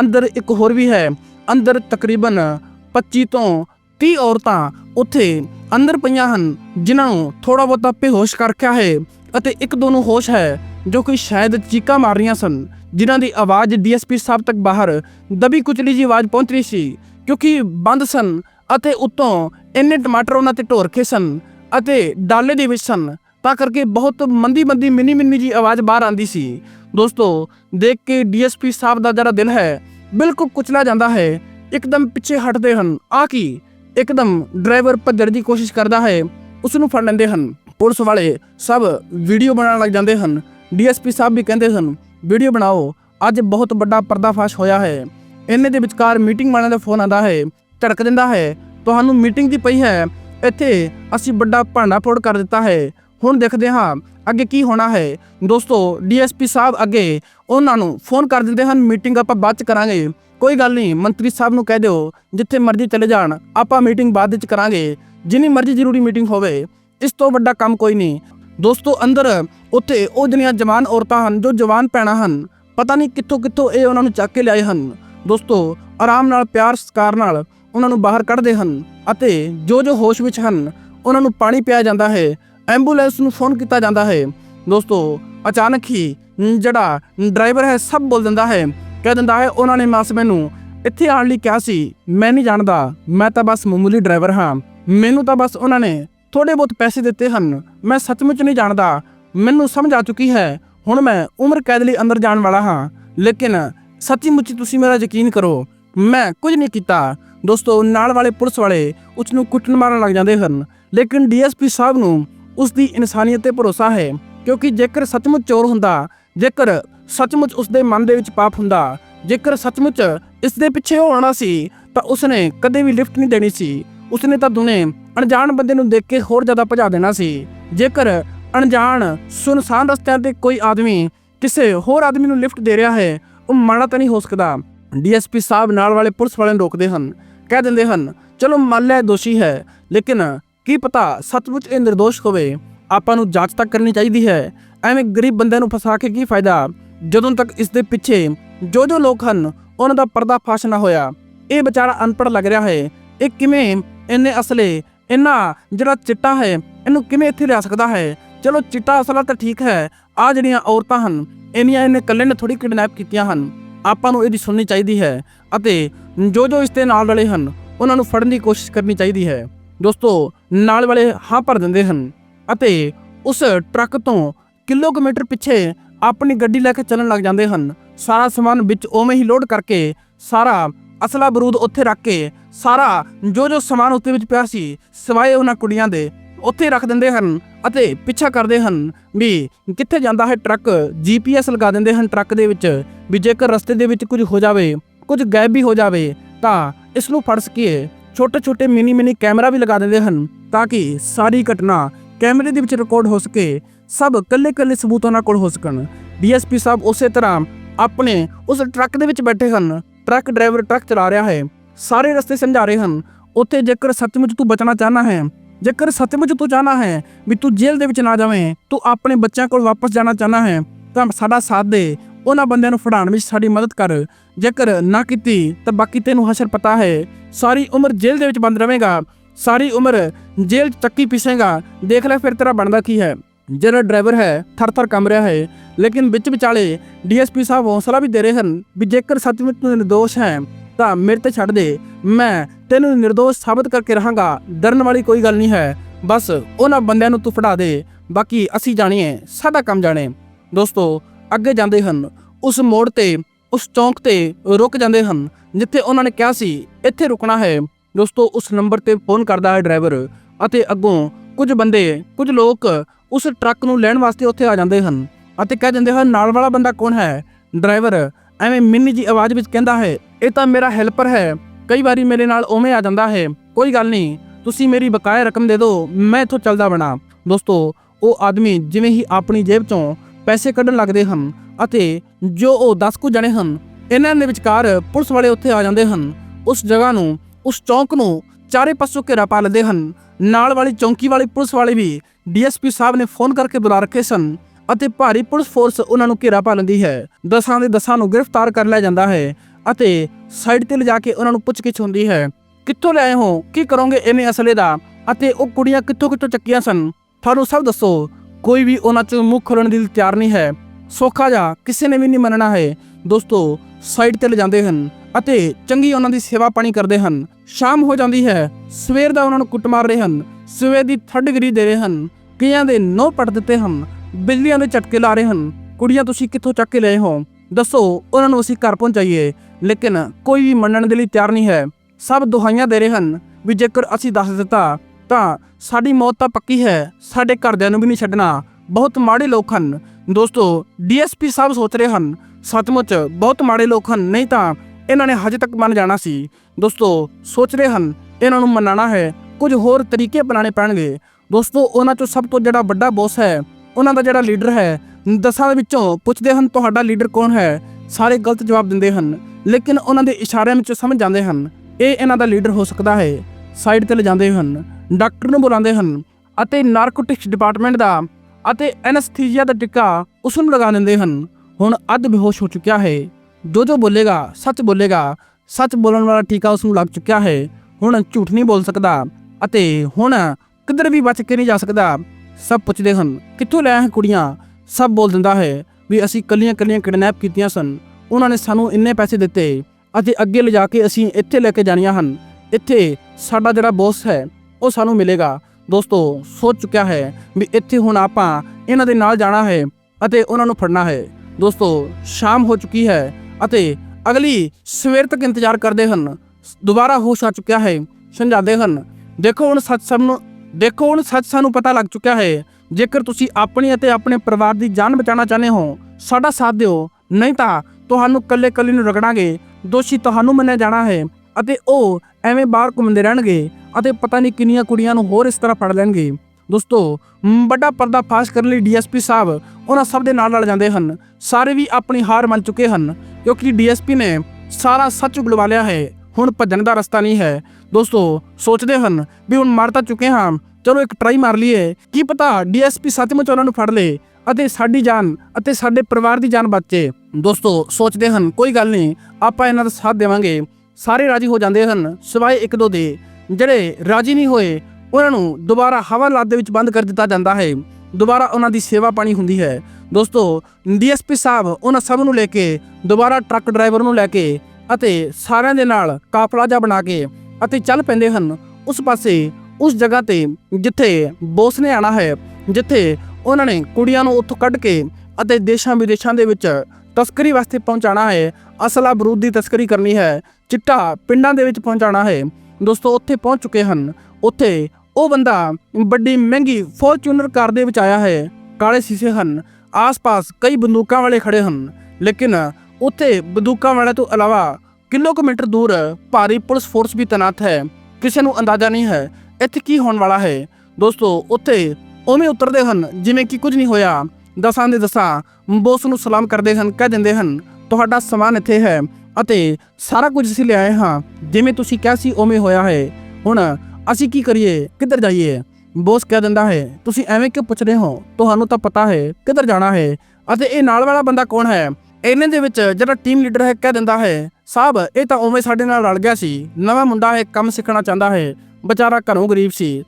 ਅੰਦਰ ਇੱਕ ਹੋਰ ਵੀ ਹੈ। ਅੰਦਰ ਤਕਰੀਬਨ 25 ਤੋਂ 30 ਔਰਤਾਂ ਉੱਥੇ ਅੰਦਰ ਪਈਆਂ ਹਨ, ਜਿਨ੍ਹਾਂ ਨੂੰ ਥੋੜਾ ਬਹੁਤਾ ਬੇਹੋਸ਼ ਕਰ ਰੱਖਿਆ ਹੈ ਅਤੇ ਇੱਕ ਦੋ ਨੂੰ ਹੋਸ਼ ਹੈ, ਜੋ ਕਿ ਸ਼ਾਇਦ ਚੀਕਾਂ ਮਾਰ ਰਹੀਆਂ ਸਨ। ਜਿਨ੍ਹਾਂ ਦੀ ਆਵਾਜ਼ ਡੀਐਸਪੀ ਸਾਹਿਬ ਤੱਕ ਬਾਹਰ ਦਬੀ ਕੁਚਲੀ ਜੀ ਆਵਾਜ਼ ਪਹੁੰਚ ਰਹੀ ਸੀ, ਕਿਉਂਕਿ ਬੰਦ ਸਨ ਅਤੇ ਉੱਤੋਂ ਇੰਨੇ ਟਮਾਟਰ ਉਹਨਾਂ ਤੇ ਢੋਰ ਕੇ ਸਨ ਅਤੇ ਡਾਲੇ ਦੇ ਵਿੱਚ ਸਨ, ਤਾਂ ਕਰਕੇ ਬਹੁਤ ਮੰਦੀ ਮੰਦੀ ਮਿੰਨੀ ਮਿੰਨੀ ਜੀ ਆਵਾਜ਼ ਬਾਹਰ ਆਂਦੀ ਸੀ। ਦੋਸਤੋ, ਦੇਖ ਕੇ ਡੀਐਸਪੀ ਸਾਹਿਬ ਦਾ ਜਿਹੜਾ ਦਿਲ ਹੈ, ਬਿਲਕੁਲ ਕੁਚਲਾ ਜਾਂਦਾ ਹੈ, ਇੱਕਦਮ ਪਿੱਛੇ ਹਟਦੇ ਹਨ। ਆ ਕੀ? ਇੱਕਦਮ ਡਰਾਈਵਰ ਭੱਜਣ ਦੀ ਕੋਸ਼ਿਸ਼ ਕਰਦਾ ਹੈ ਉਸ ਨੂੰ ਫੜ ਲੈਂਦੇ ਹਨ। ਪੁਲਿਸ ਵਾਲੇ ਸਭ ਵੀਡੀਓ ਬਣਾਉਣ ਲੱਗ ਜਾਂਦੇ ਹਨ। ਡੀਐਸਪੀ ਸਾਹਿਬ ਵੀ ਕਹਿੰਦੇ ਸਨ ਵੀਡੀਓ ਬਣਾਓ। ਅੱਜ ਬਹੁਤ ਵੱਡਾ ਪਰਦਾਫਾਸ਼ ਹੋਇਆ ਹੈ। ਇੰਨੇ ਦੇ ਵਿਚਕਾਰ ਮੀਟਿੰਗ ਵਾਲਿਆਂ ਦਾ ਫੋਨ ਆਂਦਾ ਹੈ, ਧੜਕ ਦਿੰਦਾ ਹੈ। ਤੁਹਾਨੂੰ ਮੀਟਿੰਗ ਦੀ ਪਈ ਹੈ। ਇੱਥੇ ਅਸੀਂ ਵੱਡਾ ਭਾਂਡਾ ਫੋੜ ਕਰ ਦਿੱਤਾ ਹੈ। ਹੁਣ ਦੇਖਦੇ ਹਾਂ ਅੱਗੇ ਕੀ ਹੋਣਾ ਹੈ। ਦੋਸਤੋ, ਡੀਐਸਪੀ ਸਾਹਿਬ ਅੱਗੇ ਉਹਨਾਂ ਨੂੰ ਫੋਨ ਕਰ ਦਿੰਦੇ ਹਨ। ਮੀਟਿੰਗ ਆਪਾਂ ਬਾਅਦ ਚ ਕਰਾਂਗੇ। ਕੋਈ ਗੱਲ ਨਹੀਂ, ਮੰਤਰੀ ਸਾਹਿਬ ਨੂੰ ਕਹਿ ਦਿਓ, ਜਿੱਥੇ ਮਰਜ਼ੀ ਚਲੇ ਜਾਣ, ਆਪਾਂ ਮੀਟਿੰਗ ਬਾਅਦ ਵਿੱਚ ਕਰਾਂਗੇ। ਜਿੰਨੀ ਮਰਜ਼ੀ ਜ਼ਰੂਰੀ ਮੀਟਿੰਗ ਹੋਵੇ, ਇਸ ਤੋਂ ਵੱਡਾ ਕੰਮ ਕੋਈ ਨਹੀਂ। ਦੋਸਤੋ, ਅੰਦਰ ਉੱਥੇ ਉਹ ਜਿਹੜੀਆਂ ਜਵਾਨ ਔਰਤਾਂ ਹਨ, ਜੋ ਜਵਾਨ ਪੈਣਾ ਹਨ, ਪਤਾ ਨਹੀਂ ਕਿੱਥੋਂ ਕਿੱਥੋਂ ਇਹ ਉਹਨਾਂ ਨੂੰ ਚੱਕ ਕੇ ਲਿਆਏ ਹਨ। ਦੋਸਤੋ, ਆਰਾਮ ਨਾਲ, ਪਿਆਰ, ਸਤਿਕਾਰ ਨਾਲ ਉਹਨਾਂ ਨੂੰ ਬਾਹਰ ਕੱਢਦੇ ਹਨ ਅਤੇ ਜੋ ਜੋ ਹੋਸ਼ ਵਿੱਚ ਹਨ, ਉਹਨਾਂ ਨੂੰ ਪਾਣੀ ਪਿਆ ਜਾਂਦਾ ਹੈ, ਐਂਬੂਲੈਂਸ ਨੂੰ ਫੋਨ ਕੀਤਾ ਜਾਂਦਾ ਹੈ। ਦੋਸਤੋ, ਅਚਾਨਕ ਹੀ ਜਿਹੜਾ ਡਰਾਈਵਰ ਹੈ, ਸਭ ਬੋਲ ਦਿੰਦਾ ਹੈ, ਕਹਿ ਦਿੰਦਾ ਹੈ, ਉਹਨਾਂ ਨੇ ਮਾਸ ਮੈਨੂੰ ਇੱਥੇ ਆਉਣ ਲਈ ਕਿਹਾ ਸੀ, ਮੈਂ ਨਹੀਂ ਜਾਣਦਾ, ਮੈਂ ਤਾਂ ਬਸ ਮਾਮੂਲੀ ਡਰਾਈਵਰ ਹਾਂ, ਮੈਨੂੰ ਤਾਂ ਬਸ ਉਹਨਾਂ ਨੇ ਥੋੜੇ ਬਹੁਤ ਪੈਸੇ ਦਿੱਤੇ ਹਨ। ਮੈਂ ਸੱਚਮੁੱਚ ਨਹੀਂ ਜਾਣਦਾ। ਮੈਨੂੰ ਸਮਝ ਆ ਚੁੱਕੀ ਹੈ। ਹੁਣ ਮੈਂ ਉਮਰ ਕੈਦ ਲਈ ਅੰਦਰ ਜਾਣ ਵਾਲਾ ਹਾਂ। ਲੇਕਿਨ ਸੱਚੀ ਤੁਸੀਂ ਮੇਰਾ ਯਕੀਨ ਕਰੋ, ਮੈਂ ਕੁਝ ਨਹੀਂ ਕੀਤਾ। ਦੋਸਤੋ, ਨਾਲ ਵਾਲੇ ਪੁਲਿਸ ਵਾਲੇ ਉਸ ਨੂੰ ਕੁੱਟਣ ਮਾਰਨ ਲੱਗ ਜਾਂਦੇ ਹਨ। ਲੇਕਿਨ ਡੀਐਸਪੀ ਸਾਹਿਬ ਨੂੰ ਉਸ ਦੀ ਇਨਸਾਨੀਅਤ ਤੇ ਭਰੋਸਾ ਹੈ। ਕਿਉਂਕਿ ਜੇਕਰ ਸੱਚਮੁੱਚ ਚੋਰ ਹੁੰਦਾ, ਜੇਕਰ ਸੱਚਮੁੱਚ ਉਸ ਦੇ ਮਨ ਦੇ ਵਿੱਚ ਪਾਪ ਹੁੰਦਾ, ਜੇਕਰ ਸੱਚਮੁੱਚ ਇਸ ਦੇ ਪਿੱਛੇ ਉਹ ਆਉਣਾ ਸੀ, ਤਾਂ ਉਸਨੇ ਕਦੇ ਵੀ ਲਿਫਟ ਨਹੀਂ ਦੇਣੀ ਸੀ। ਉਸਨੇ ਤਾਂ ਦੁਨੇ ਅਣਜਾਣ ਬੰਦੇ ਨੂੰ ਦੇਖ ਕੇ ਹੋਰ ਜ਼ਿਆਦਾ ਭਜਾ ਦੇਣਾ ਸੀ। ਜੇਕਰ ਅਣਜਾਣ ਸੁਨਸਾਨ ਰਸਤਿਆਂ ਤੇ ਕੋਈ ਆਦਮੀ ਕਿਸੇ ਹੋਰ ਆਦਮੀ ਨੂੰ ਲਿਫਟ ਦੇ ਰਿਹਾ ਹੈ, ਉਹ ਮਾੜਾ ਤਾਂ ਨਹੀਂ ਹੋ ਸਕਦਾ। ਡੀਐਸਪੀ ਸਾਹਿਬ ਨਾਲ ਵਾਲੇ ਪੁਲਿਸ ਵਾਲਿਆਂ ਨੂੰ ਰੋਕਦੇ ਹਨ, ਕਹਿ ਦਿੰਦੇ ਹਨ, ਚਲੋ ਮੰਨ ਲਿਆ ਦੋਸ਼ੀ ਹੈ, ਲੇਕਿਨ ਕੀ ਪਤਾ ਸੱਚਮੁੱਚ ਇਹ નિર્ਦੋਸ਼ ਹੋਵੇ। ਆਪਾਂ ਨੂੰ ਜਾਂਚ ਤਾਂ ਕਰਨੀ ਚਾਹੀਦੀ ਹੈ। ਐਵੇਂ ਗਰੀਬ ਬੰਦਿਆਂ ਨੂੰ ਫਸਾ ਕੇ ਕੀ ਫਾਇਦਾ? ਜਦੋਂ ਤੱਕ ਇਸ ਦੇ ਪਿੱਛੇ ਜੋ ਜੋ ਲੋਕ ਹਨ, ਉਹਨਾਂ ਦਾ ਪਰਦਾ ਫਾਸ਼ ਨਾ ਹੋਇਆ। ਇਹ ਵਿਚਾਰਾ ਅਨਪੜ੍ਹ ਲੱਗ ਰਿਹਾ ਹੈ। ਇਹ ਕਿਵੇਂ ਇੰਨੇ ਅਸਲੇ ਇਹਨਾਂ ਜਿਹੜਾ ਚਿੱਟਾ ਹੈ, ਇਹਨੂੰ ਕਿਵੇਂ ਇੱਥੇ ਲਿਆ ਸਕਦਾ ਹੈ? ਚਲੋ ਚਿੱਟਾ ਅਸਲਾ ਤਾਂ ਠੀਕ ਹੈ ਆ ਜਿਹੜੀਆਂ ਔਰਤਾਂ ਹਨ, ਇੰਨੀਆਂ ਇਹਨੇ ਇਕੱਲੇ ਨੇ ਥੋੜੀ ਕਿਡਨੈਪ ਕੀਤੀਆਂ ਹਨ। ਆਪਾਂ ਨੂੰ ਇਹਦੀ ਸੁਣਨੀ ਚਾਹੀਦੀ ਹੈ ਅਤੇ ਜੋ ਜੋ ਇਸ ਦੇ ਨਾਲ ਵਾਲੇ ਹਨ, ਉਹਨਾਂ ਨੂੰ ਫੜਨ ਦੀ ਕੋਸ਼ਿਸ਼ ਕਰਨੀ ਚਾਹੀਦੀ ਹੈ। ਦੋਸਤੋ, ਨਾਲ ਵਾਲੇ ਹਾਂ ਭਰ ਦਿੰਦੇ ਹਨ ਅਤੇ ਉਸ ਟਰੱਕ ਤੋਂ ਕਿਲੋਮੀਟਰ ਪਿੱਛੇ ਆਪਣੀ ਗੱਡੀ ਲੈ ਕੇ ਚੱਲਣ ਲੱਗ ਜਾਂਦੇ ਹਨ। ਸਾਰਾ ਸਮਾਨ ਵਿੱਚ ਉਵੇਂ ਹੀ ਲੋਡ ਕਰਕੇ ਸਾਰਾ ਅਸਲਾ ਬਰੂਦ ਉੱਥੇ ਰੱਖ ਕੇ ਸਾਰਾ ਜੋ ਜੋ ਸਮਾਨ ਉੱਤੇ ਵਿੱਚ ਪਿਆ ਸੀ, ਸਿਵਾਏ ਉਹਨਾਂ ਕੁੜੀਆਂ ਦੇ, ਉੱਥੇ ਰੱਖ ਦਿੰਦੇ ਹਨ ਅਤੇ ਪਿੱਛਾ ਕਰਦੇ ਹਨ ਵੀ ਕਿੱਥੇ ਜਾਂਦਾ ਹੈ ਟਰੱਕ ਜੀਪੀਐਸ ਲਗਾ ਦਿੰਦੇ ਹਨ ਟਰੱਕ ਦੇ ਵਿੱਚ, ਵੀ ਜੇਕਰ ਰਸਤੇ ਦੇ ਵਿੱਚ ਕੁਝ ਹੋ ਜਾਵੇ, ਕੁਝ ਗਾਇਬ ਵੀ ਹੋ ਜਾਵੇ, ਤਾਂ ਇਸ ਨੂੰ ਫੜ ਸਕੀਏ। ਛੋਟੇ ਛੋਟੇ ਮਿਨੀ ਮਿਨੀ ਕੈਮਰਾ ਵੀ ਲਗਾ ਦਿੰਦੇ ਹਨ ਤਾਂ ਕਿ ਸਾਰੀ ਘਟਨਾ ਕੈਮਰੇ ਦੇ ਵਿੱਚ ਰਿਕਾਰਡ ਹੋ ਸਕੇ, ਸਭ ਕੱਲੇ ਕੱਲੇ ਸਬੂਤ ਉਹਨਾਂ ਕੋਲ ਹੋ ਸਕਣ। ਡੀਐਸਪੀ ਸਾਹਿਬ ਉਸੇ ਤਰ੍ਹਾਂ ਆਪਣੇ ਉਸ ਟਰੱਕ ਦੇ ਵਿੱਚ ਬੈਠੇ ਹਨ। ਟਰੱਕ ਡਰਾਈਵਰ ਟਰੱਕ ਚਲਾ ਰਿਹਾ ਹੈ। ਸਾਰੇ ਰਸਤੇ ਸਮਝਾ ਰਹੇ ਹਨ, ਉੱਥੇ ਜੇਕਰ ਸੱਚਮੁੱਚ ਤੂੰ ਬਚਣਾ ਚਾਹਨਾ ਹੈ, ਜੇਕਰ ਸੱਚਮੁੱਚ ਤੂੰ ਚਾਹਨਾ ਹੈ ਵੀ ਤੂੰ ਜੇਲ੍ਹ ਦੇ ਵਿੱਚ ਨਾ ਜਾਵੇਂ, ਤੂੰ ਆਪਣੇ ਬੱਚਿਆਂ ਕੋਲ ਵਾਪਸ ਜਾਣਾ ਚਾਹਨਾ ਹੈ, ਤਾਂ ਸਾਡਾ ਸਾਥ ਦੇ, ਉਹਨਾਂ ਬੰਦਿਆਂ ਨੂੰ ਫੜਾਉਣ ਵਿੱਚ ਸਾਡੀ ਮਦਦ ਕਰ। ਜੇਕਰ ਨਾ ਕੀਤੀ, ਤਾਂ ਬਾਕੀ ਤੈਨੂੰ ਹਸ਼ਰ ਪਤਾ ਹੈ, ਸਾਰੀ ਉਮਰ ਜੇਲ੍ਹ ਦੇ ਵਿੱਚ ਬੰਦ ਰਹੇਗਾ, ਸਾਰੀ ਉਮਰ ਜੇਲ੍ਹ 'ਚ ਚੱਕੀ ਪੀਸੇਗਾ, ਦੇਖ ਲੈ ਫਿਰ ਤੇਰਾ ਬਣਦਾ ਕੀ ਹੈ। ਜਿਹੜਾ ਡਰਾਈਵਰ ਹੈ ਥਰ ਥਰ ਕੰਬ ਰਿਹਾ ਹੈ, ਲੇਕਿਨ ਵਿੱਚ ਵਿਚਾਲੇ ਡੀਐਸਪੀ ਸਾਹਿਬ ਹੌਸਲਾ ਵੀ ਦੇ ਰਹੇ ਹਨ ਵੀ ਜੇਕਰ ਸੱਚਮੁੱਚ ਤੂੰ ਨਿਰਦੋਸ਼ ਹੈ, ਤਾਂ ਮੇਰੇ ਤੇ ਛੱਡ ਦੇ, ਮੈਂ ਤੈਨੂੰ ਨਿਰਦੋਸ਼ ਸਾਬਤ ਕਰਕੇ ਰਹਾਂਗਾ, ਡਰਨ ਵਾਲੀ ਕੋਈ ਗੱਲ ਨਹੀਂ ਹੈ, ਬਸ ਉਹਨਾਂ ਬੰਦਿਆਂ ਨੂੰ ਤੂੰ ਫੜਾ ਦੇ, ਬਾਕੀ ਅਸੀਂ ਜਾਣੀਏ ਸਾਡਾ ਕੰਮ ਜਾਣੇ। ਦੋਸਤੋ, ਅੱਗੇ ਜਾਂਦੇ ਹਨ, ਉਸ ਮੋੜ ਤੇ, ਉਸ ਚੌਂਕ ਤੇ ਰੁਕ ਜਾਂਦੇ ਹਨ, ਜਿੱਥੇ ਉਹਨਾਂ ਨੇ ਕਿਹਾ ਸੀ, ਇੱਥੇ ਰੁਕਣਾ ਹੈ। ਦੋਸਤੋ, ਉਸ ਨੰਬਰ ਤੇ ਫੋਨ ਕਰਦਾ ਹੈ ਡਰਾਈਵਰ ਅਤੇ ਅੱਗੋਂ ਕੁਝ ਬੰਦੇ, ਕੁਝ ਲੋਕ ਉਸ ਟਰੱਕ ਨੂੰ ਲੈਣ ਵਾਸਤੇ ਉੱਥੇ ਆ ਜਾਂਦੇ ਹਨ ਅਤੇ ਕਹਿ ਦਿੰਦੇ ਹਨ, ਨਾਲ ਵਾਲਾ ਬੰਦਾ ਕੌਣ ਹੈ? ਡਰਾਈਵਰ, ਐਵੇਂ ਮਿੰਨੀ ਜੀ ਆਵਾਜ਼ ਵਿੱਚ ਕਹਿੰਦਾ ਹੈ, ਇਹ ਤਾਂ ਮੇਰਾ ਹੈਲਪਰ ਹੈ, ਕਈ ਵਾਰੀ ਮੇਰੇ ਨਾਲ ਉਵੇਂ ਆ ਜਾਂਦਾ ਹੈ, ਕੋਈ ਗੱਲ ਨਹੀਂ, ਤੁਸੀਂ ਮੇਰੀ ਬਕਾਇਆ ਰਕਮ ਦੇ ਦਿਓ ਮੈਂ ਇੱਥੋਂ ਚੱਲਦਾ ਬਣਾ। ਦੋਸਤੋ, ਉਹ ਆਦਮੀ ਜਿਵੇਂ ਹੀ ਆਪਣੀ ਜੇਬ ਚੋਂ ਪੈਸੇ ਕੱਢਣ ਲੱਗਦੇ ਹਨ ਅਤੇ ਜੋ ਉਹ 10 ਕੁ ਜਣੇ ਹਨ, ਇਹਨਾਂ ਦੇ ਵਿਚਕਾਰ ਪੁਲਿਸ ਵਾਲੇ ਉੱਥੇ ਆ ਜਾਂਦੇ ਹਨ। ਉਸ ਜਗ੍ਹਾ ਨੂੰ, ਉਸ ਚੌਂਕ ਨੂੰ ਚਾਰੇ ਪਾਸੋਂ ਘੇਰਾ ਪਾ ਲੈਂਦੇ ਹਨ। ਨਾਲ ਵਾਲੀ ਚੌਂਕੀ ਵਾਲੀ ਪੁਲਿਸ ਵਾਲੇ ਵੀ ਡੀਐਸਪੀ ਸਾਹਿਬ ਨੇ ਫੋਨ ਕਰਕੇ ਬੁਲਾ ਰੱਖੇ ਸਨ ਅਤੇ ਭਾਰੀ ਪੁਲਿਸ ਫੋਰਸ ਉਹਨਾਂ ਨੂੰ ਘੇਰਾ ਪਾ ਲੈਂਦੀ ਹੈ। ਦਸਾਂ ਦੇ ਦਸਾਂ ਨੂੰ ਗ੍ਰਿਫਤਾਰ ਕਰ ਲਿਆ ਜਾਂਦਾ ਹੈ ਅਤੇ ਸਾਈਡ ਤੇ ਲਿਜਾ ਕੇ ਉਹਨਾਂ ਨੂੰ ਪੁੱਛਗਿੱਛ ਹੁੰਦੀ ਹੈ, ਕਿੱਥੋਂ ਲਿਆਏ ਹੋ? ਕੀ ਕਰੋਗੇ ਇਹਨੇ ਅਸਲੇ ਦਾ? ਅਤੇ ਉਹ ਕੁੜੀਆਂ ਕਿੱਥੋਂ ਕਿੱਥੋਂ ਚੱਕੀਆਂ ਸਨ? ਤੁਹਾਨੂੰ ਸਭ ਦੱਸੋ, ਕੋਈ ਵੀ ਉਹਨਾਂ ਚ ਮੁੱਖ ਖੋਲਣ ਦੀ ਤਿਆਰ ਨਹੀਂ ਹੈ। ਸੌਖਾ ਜਾ ਕਿਸੇ ਨੇ ਵੀ ਨਹੀਂ ਮੰਨਣਾ ਹੈ। ਦੋਸਤੋ, ਸਾਈਡ ਤੇ ਲਿਜਾਂਦੇ ਹਨ। ਅਤੇ ਚੰਗੀ ਉਹਨਾਂ ਦੀ ਸੇਵਾ ਪਾਣੀ ਕਰਦੇ ਹਨ। ਸ਼ਾਮ ਹੋ ਜਾਂਦੀ ਹੈ, ਸਵੇਰ ਦਾ ਉਹਨਾਂ ਨੂੰ ਕੁੱਟ ਮਾਰ ਰਹੇ ਹਨ, ਸਵੇਰ ਦੀ ਥਰਡ ਗਰੀ ਦੇ ਰਹੇ ਹਨ, ਕਈਆਂ ਦੇ ਨੋ ਪੜ ਦਿੱਤੇ ਹਨ ਬਿਜਲੀਆਂ ਦੇ ਝਟਕੇ ਲਾ ਰਹੇ ਹਨ। ਕੁੜੀਆਂ, ਤੁਸੀਂ ਕਿੱਥੋਂ ਚੱਕ ਕੇ ਲਏ ਹੋ? ਦੱਸੋ, ਉਹਨਾਂ ਨੂੰ ਅਸੀਂ ਘਰ ਪਹੁੰਚਾਈਏ, ਲੇਕਿਨ ਕੋਈ ਵੀ ਮੰਨਣ ਦੇ ਲਈ ਤਿਆਰ ਨਹੀਂ ਹੈ। ਸਭ ਦੁਹਾਈਆਂ ਦੇ ਰਹੇ ਹਨ ਵੀ ਜੇਕਰ ਅਸੀਂ ਦੱਸ ਦਿੱਤਾ, ਤਾਂ ਸਾਡੀ ਮੌਤ ਤਾਂ ਪੱਕੀ ਹੈ, ਸਾਡੇ ਘਰਦਿਆਂ ਨੂੰ ਵੀ ਨਹੀਂ ਛੱਡਣਾ। ਬਹੁਤ ਮਾੜੇ ਲੋਕ ਹਨ। ਦੋਸਤੋ ਡੀਐਸਪੀ ਸਾਹਿਬ ਸੋਚ ਰਹੇ ਹਨ, ਸੱਚਮੁੱਚ ਬਹੁਤ ਮਾੜੇ ਲੋਕ ਹਨ, ਨਹੀਂ ਤਾਂ ਇਹਨਾਂ ਨੇ ਹਜੇ ਤੱਕ ਮੰਨ ਜਾਣਾ ਸੀ। ਦੋਸਤੋ, ਸੋਚ ਰਹੇ ਹਨ, ਇਹਨਾਂ ਨੂੰ ਮਨਾਣਾ ਹੈ। ਕੁਝ ਹੋਰ ਤਰੀਕੇ ਬਣਾਉਣੇ ਪੈਣਗੇ। ਦੋਸਤੋ, ਉਹਨਾਂ ਚੋਂ ਸਭ ਤੋਂ ਜਿਹੜਾ ਵੱਡਾ ਬੌਸ ਹੈ, ਉਹਨਾਂ ਦਾ ਜਿਹੜਾ ਲੀਡਰ ਹੈ, ਦਸਾਂ ਦੇ ਵਿੱਚੋਂ ਪੁੱਛਦੇ ਹਨ, ਤੁਹਾਡਾ ਲੀਡਰ ਕੌਣ ਹੈ? ਸਾਰੇ ਗਲਤ ਜਵਾਬ ਦਿੰਦੇ ਹਨ। ਲੇਕਿਨ ਉਹਨਾਂ ਦੇ ਇਸ਼ਾਰਿਆਂ ਵਿੱਚੋਂ ਸਮਝ ਜਾਂਦੇ ਹਨ, ਇਹ ਇਹਨਾਂ ਦਾ ਲੀਡਰ ਹੋ ਸਕਦਾ ਹੈ। ਸਾਈਡ ਤੇ ਲਿਜਾਂਦੇ ਹਨ, ਡਾਕਟਰ ਨੂੰ ਬੁਲਾਉਂਦੇ ਹਨ ਅਤੇ ਨਾਰਕੋਟਿਕਸ ਡਿਪਾਰਟਮੈਂਟ ਦਾ ਅਤੇ ਐਨਸਥੀਸੀਆ ਦਾ ਟਿੱਕਾ ਉਸ ਨੂੰ ਲਗਾ ਦਿੰਦੇ ਹਨ। ਹੁਣ ਅੱਧ ਬੇਹੋਸ਼ ਹੋ ਚੁੱਕਿਆ ਹੈ। ਜੋ ਜੋ ਬੋਲੇਗਾ, ਸੱਚ ਬੋਲੇਗਾ, ਸੱਚ ਬੋਲਣ ਵਾਲਾ ਟੀਕਾ ਉਸ ਨੂੰ ਲੱਗ ਚੁੱਕਿਆ ਹੈ, ਹੁਣ ਝੂਠ ਨਹੀਂ ਬੋਲ ਸਕਦਾ ਅਤੇ ਹੁਣ ਕਿੱਧਰ ਵੀ ਬਚ ਕੇ ਨਹੀਂ ਜਾ ਸਕਦਾ, ਸਭ ਪੁੱਛਦੇ ਹਨ, ਕਿੱਥੋਂ ਲੈ ਆਏ ਕੁੜੀਆਂ? ਸਭ ਬੋਲ ਦਿੰਦਾ ਹੈ ਵੀ ਅਸੀਂ ਕੱਲੀਆਂ ਕੱਲੀਆਂ ਕਿਡਨੈਪ ਕੀਤੀਆਂ ਸਨ, ਉਹਨਾਂ ਨੇ ਸਾਨੂੰ ਇੰਨੇ ਪੈਸੇ ਦਿੱਤੇ ਅਤੇ ਅੱਗੇ ਲਿਜਾ ਕੇ ਅਸੀਂ ਇੱਥੇ ਲੈ ਕੇ ਜਾਣੀਆਂ ਹਨ, ਇੱਥੇ ਸਾਡਾ ਜਿਹੜਾ ਬੌਸ ਹੈ, ਉਹ ਸਾਨੂੰ ਮਿਲੇਗਾ। ਦੋਸਤੋ, ਸੋਚ ਚੁੱਕਿਆ ਹੈ ਵੀ ਇੱਥੇ ਹੁਣ ਆਪਾਂ ਇਹਨਾਂ ਦੇ ਨਾਲ ਜਾਣਾ ਹੈ ਅਤੇ ਉਹਨਾਂ ਨੂੰ ਫੜਨਾ ਹੈ। ਦੋਸਤੋ, ਸ਼ਾਮ ਹੋ ਚੁੱਕੀ ਹੈ ਅਤੇ ਅਗਲੀ ਸਵੇਰ ਤੱਕ ਇੰਤਜ਼ਾਰ ਕਰਦੇ ਹਨ। ਦੁਬਾਰਾ ਹੋਸ਼ ਆ ਚੁੱਕਿਆ ਹੈ, ਸਮਝਾਉਂਦੇ ਹਨ, ਦੇਖੋ ਹੁਣ ਸੱਚ ਸਭ ਨੂੰ ਦੇਖੋ ਹੁਣ ਸੱਚ ਸਾਨੂੰ ਪਤਾ ਲੱਗ ਚੁੱਕਿਆ ਹੈ, ਜੇਕਰ ਤੁਸੀਂ ਆਪਣੀ ਅਤੇ ਆਪਣੇ ਪਰਿਵਾਰ ਦੀ ਜਾਨ ਬਚਾਉਣਾ ਚਾਹੁੰਦੇ ਹੋ, ਸਾਡਾ ਸਾਥ ਦਿਓ, ਨਹੀਂ ਤਾਂ ਤੁਹਾਨੂੰ ਕੱਲੇ ਕੱਲੇ ਨੂੰ ਰਗੜਾਂਗੇ, ਦੋਸ਼ੀ ਤੁਹਾਨੂੰ ਮੰਨਿਆ ਜਾਣਾ ਹੈ, ਅਤੇ ਉਹ ਐਵੇਂ ਬਾਹਰ ਘੁੰਮਦੇ ਰਹਿਣਗੇ, ਅਤੇ ਪਤਾ ਨਹੀਂ ਕਿੰਨੀਆਂ ਕੁੜੀਆਂ ਨੂੰ ਹੋਰ ਇਸ ਤਰ੍ਹਾਂ ਫੜ ਲੈਣਗੇ। ਦੋਸਤੋ ਵੱਡਾ ਪਰਦਾ ਫਾਸ਼ ਕਰਨ ਲਈ ਡੀਐਸਪੀ ਸਾਹਿਬ ਉਹਨਾਂ ਸਭ ਦੇ ਨਾਲ ਨਾਲ ਜਾਂਦੇ ਹਨ। ਸਾਰੇ ਵੀ ਆਪਣੀ ਹਾਰ ਮੰਨ ਚੁੱਕੇ ਹਨ। ਕਿਉਂਕਿ ਡੀਐਸਪੀ ਨੇ ਸਾਰਾ ਸੱਚ ਉਗਲਵਾ ਲਿਆ ਹੈ। ਹੁਣ ਭੱਜਣ ਦਾ ਰਸਤਾ ਨਹੀਂ ਹੈ। ਦੋਸਤੋ, ਸੋਚਦੇ ਹਨ ਵੀ ਹੁਣ ਮਰ ਤਾਂ ਚੁੱਕੇ ਹਾਂ। ਚਲੋ ਇੱਕ ਟਰਾਈ ਮਾਰ ਲਈਏ। ਕੀ ਪਤਾ ਡੀਐਸਪੀ ਸੱਚਮੁੱਚ ਉਹਨਾਂ ਨੂੰ ਫੜ ਲੇ ਅਤੇ ਸਾਡੀ ਜਾਨ ਅਤੇ ਸਾਡੇ ਪਰਿਵਾਰ ਦੀ ਜਾਨ ਬਚੇ ਦੋਸਤੋ, ਸੋਚਦੇ ਹਨ, ਕੋਈ ਗੱਲ ਨਹੀਂ, ਆਪਾਂ ਇਹਨਾਂ ਦਾ ਸਾਥ ਦੇਵਾਂਗੇ। ਸਾਰੇ ਰਾਜੀ ਹੋ ਜਾਂਦੇ ਹਨ, ਸਿਵਾਏ ਇੱਕ ਦੋ ਦੇ। ਜਿਹੜੇ ਰਾਜੀ ਨਹੀਂ ਹੋਏ, ਉਹਨਾਂ ਨੂੰ ਦੁਬਾਰਾ ਹਵਾਲਾਤ ਦੇ ਵਿੱਚ ਬੰਦ ਕਰ ਦਿੱਤਾ ਜਾਂਦਾ ਹੈ। ਦੁਬਾਰਾ ਉਹਨਾਂ ਦੀ ਸੇਵਾ ਪਾਣੀ ਹੁੰਦੀ ਹੈ। ਦੋਸਤੋ, ਡੀਐਸਪੀ ਸਾਹਿਬ, ਉਹਨਾਂ ਸਭ ਨੂੰ ਲੈ ਕੇ ਦੁਬਾਰਾ ਟਰੱਕ ਡਰਾਈਵਰ ਨੂੰ ਲੈ ਕੇ ਅਤੇ ਸਾਰਿਆਂ ਦੇ ਨਾਲ ਕਾਫਲਾ ਜਿਹਾ ਬਣਾ ਕੇ ਅਤੇ ਚੱਲ ਪੈਂਦੇ ਹਨ। ਉਸ ਪਾਸੇ, ਉਸ ਜਗ੍ਹਾ ਤੇ ਜਿੱਥੇ ਬੋਸ ਨੇ ਆਣਾ ਹੈ, ਜਿੱਥੇ ਉਹਨਾਂ ਨੇ ਕੁੜੀਆਂ ਨੂੰ ਉੱਥੋਂ ਕੱਢ ਕੇ ਅਤੇ ਦੇਸ਼ਾਂ ਵਿਦੇਸ਼ਾਂ ਦੇ ਵਿੱਚ ਤਸਕਰੀ ਵਾਸਤੇ ਪਹੁੰਚਾਣਾ ਹੈ, ਅਸਲਾ ਬਰੂਦ ਦੀ ਤਸਕਰੀ ਕਰਨੀ ਹੈ, ਚਿੱਟਾ ਪਿੰਡਾਂ ਦੇ ਵਿੱਚ ਪਹੁੰਚਾਣਾ ਹੈ। ਦੋਸਤੋ, ਉੱਥੇ ਪਹੁੰਚ ਚੁੱਕੇ ਹਨ। ਉੱਥੇ ਉਹ ਬੰਦਾ ਵੱਡੀ ਮਹਿੰਗੀ ਫੋਰਚੂਨਰ ਕਾਰ ਦੇ ਵਿੱਚ ਆਇਆ ਹੈ। ਕਾਲੇ ਸ਼ੀਸ਼ੇ ਹਨ। ਆਸ-ਪਾਸ ਕਈ ਬੰਦੂਕਾਂ ਵਾਲੇ ਖੜੇ ਹਨ, ਲੇਕਿਨ ਉੱਥੇ ਬੰਦੂਕਾਂ ਵਾਲਿਆਂ ਤੋਂ ਇਲਾਵਾ ਕਿਲੋਮੀਟਰ ਦੂਰ ਭਾਰੀ ਪੁਲਿਸ ਫੋਰਸ ਵੀ ਤੈਨਾਤ ਹੈ, ਕਿਸੇ ਨੂੰ ਅੰਦਾਜ਼ਾ ਨਹੀਂ ਹੈ ਇੱਥੇ ਕੀ ਹੋਣ ਵਾਲਾ ਹੈ। ਦੋਸਤੋ, ਉੱਥੇ ਉਵੇਂ ਉਤਰਦੇ ਹਨ ਜਿਵੇਂ ਕਿ ਕੁਝ ਨਹੀਂ ਹੋਇਆ। ਦਸਾਂ ਦੇ ਦਸਾਂ ਬੋਸ ਨੂੰ ਸਲਾਮ ਕਰਦੇ ਹਨ, ਕਹਿ ਦਿੰਦੇ ਹਨ, ਤੁਹਾਡਾ ਸਮਾਨ ਇੱਥੇ ਹੈ ਅਤੇ ਸਾਰਾ ਕੁਝ ਅਸੀਂ ਲਿਆਏ ਹਾਂ, ਜਿਵੇਂ ਤੁਸੀਂ ਕਿਹਾ ਸੀ ਉਵੇਂ ਹੋਇਆ ਹੈ। ਹੁਣ ਅਸੀਂ ਕੀ ਕਰੀਏ? ਕਿੱਧਰ ਜਾਈਏ? ਬੋਸ ਕਹਿ ਦਿੰਦਾ ਹੈ, ਤੁਸੀਂ ਐਵੇਂ ਕਿਉਂ ਪੁੱਛ ਰਹੇ ਹੋ? ਤੁਹਾਨੂੰ ਤਾਂ ਪਤਾ ਹੈ ਕਿੱਧਰ ਜਾਣਾ ਹੈ ਅਤੇ ਇਹ ਨਾਲ ਵਾਲਾ ਬੰਦਾ ਕੌਣ ਹੈ? ਇਹਨਾਂ ਦੇ ਵਿੱਚ ਜਿਹੜਾ ਟੀਮ ਲੀਡਰ ਹੈ ਕਹਿ ਦਿੰਦਾ ਹੈ ਸਾਹਿਬ ਇਹ ਤਾਂ ਉਵੇਂ ਸਾਡੇ ਨਾਲ ਰਲ ਗਿਆ ਸੀ। ਨਵਾਂ ਮੁੰਡਾ ਹੈ ਕੰਮ ਸਿੱਖਣਾ ਚਾਹੁੰਦਾ ਹੈ। ਵਿਚਾਰਾ ਘਰੋਂ ਗਰੀਬ ਸੀ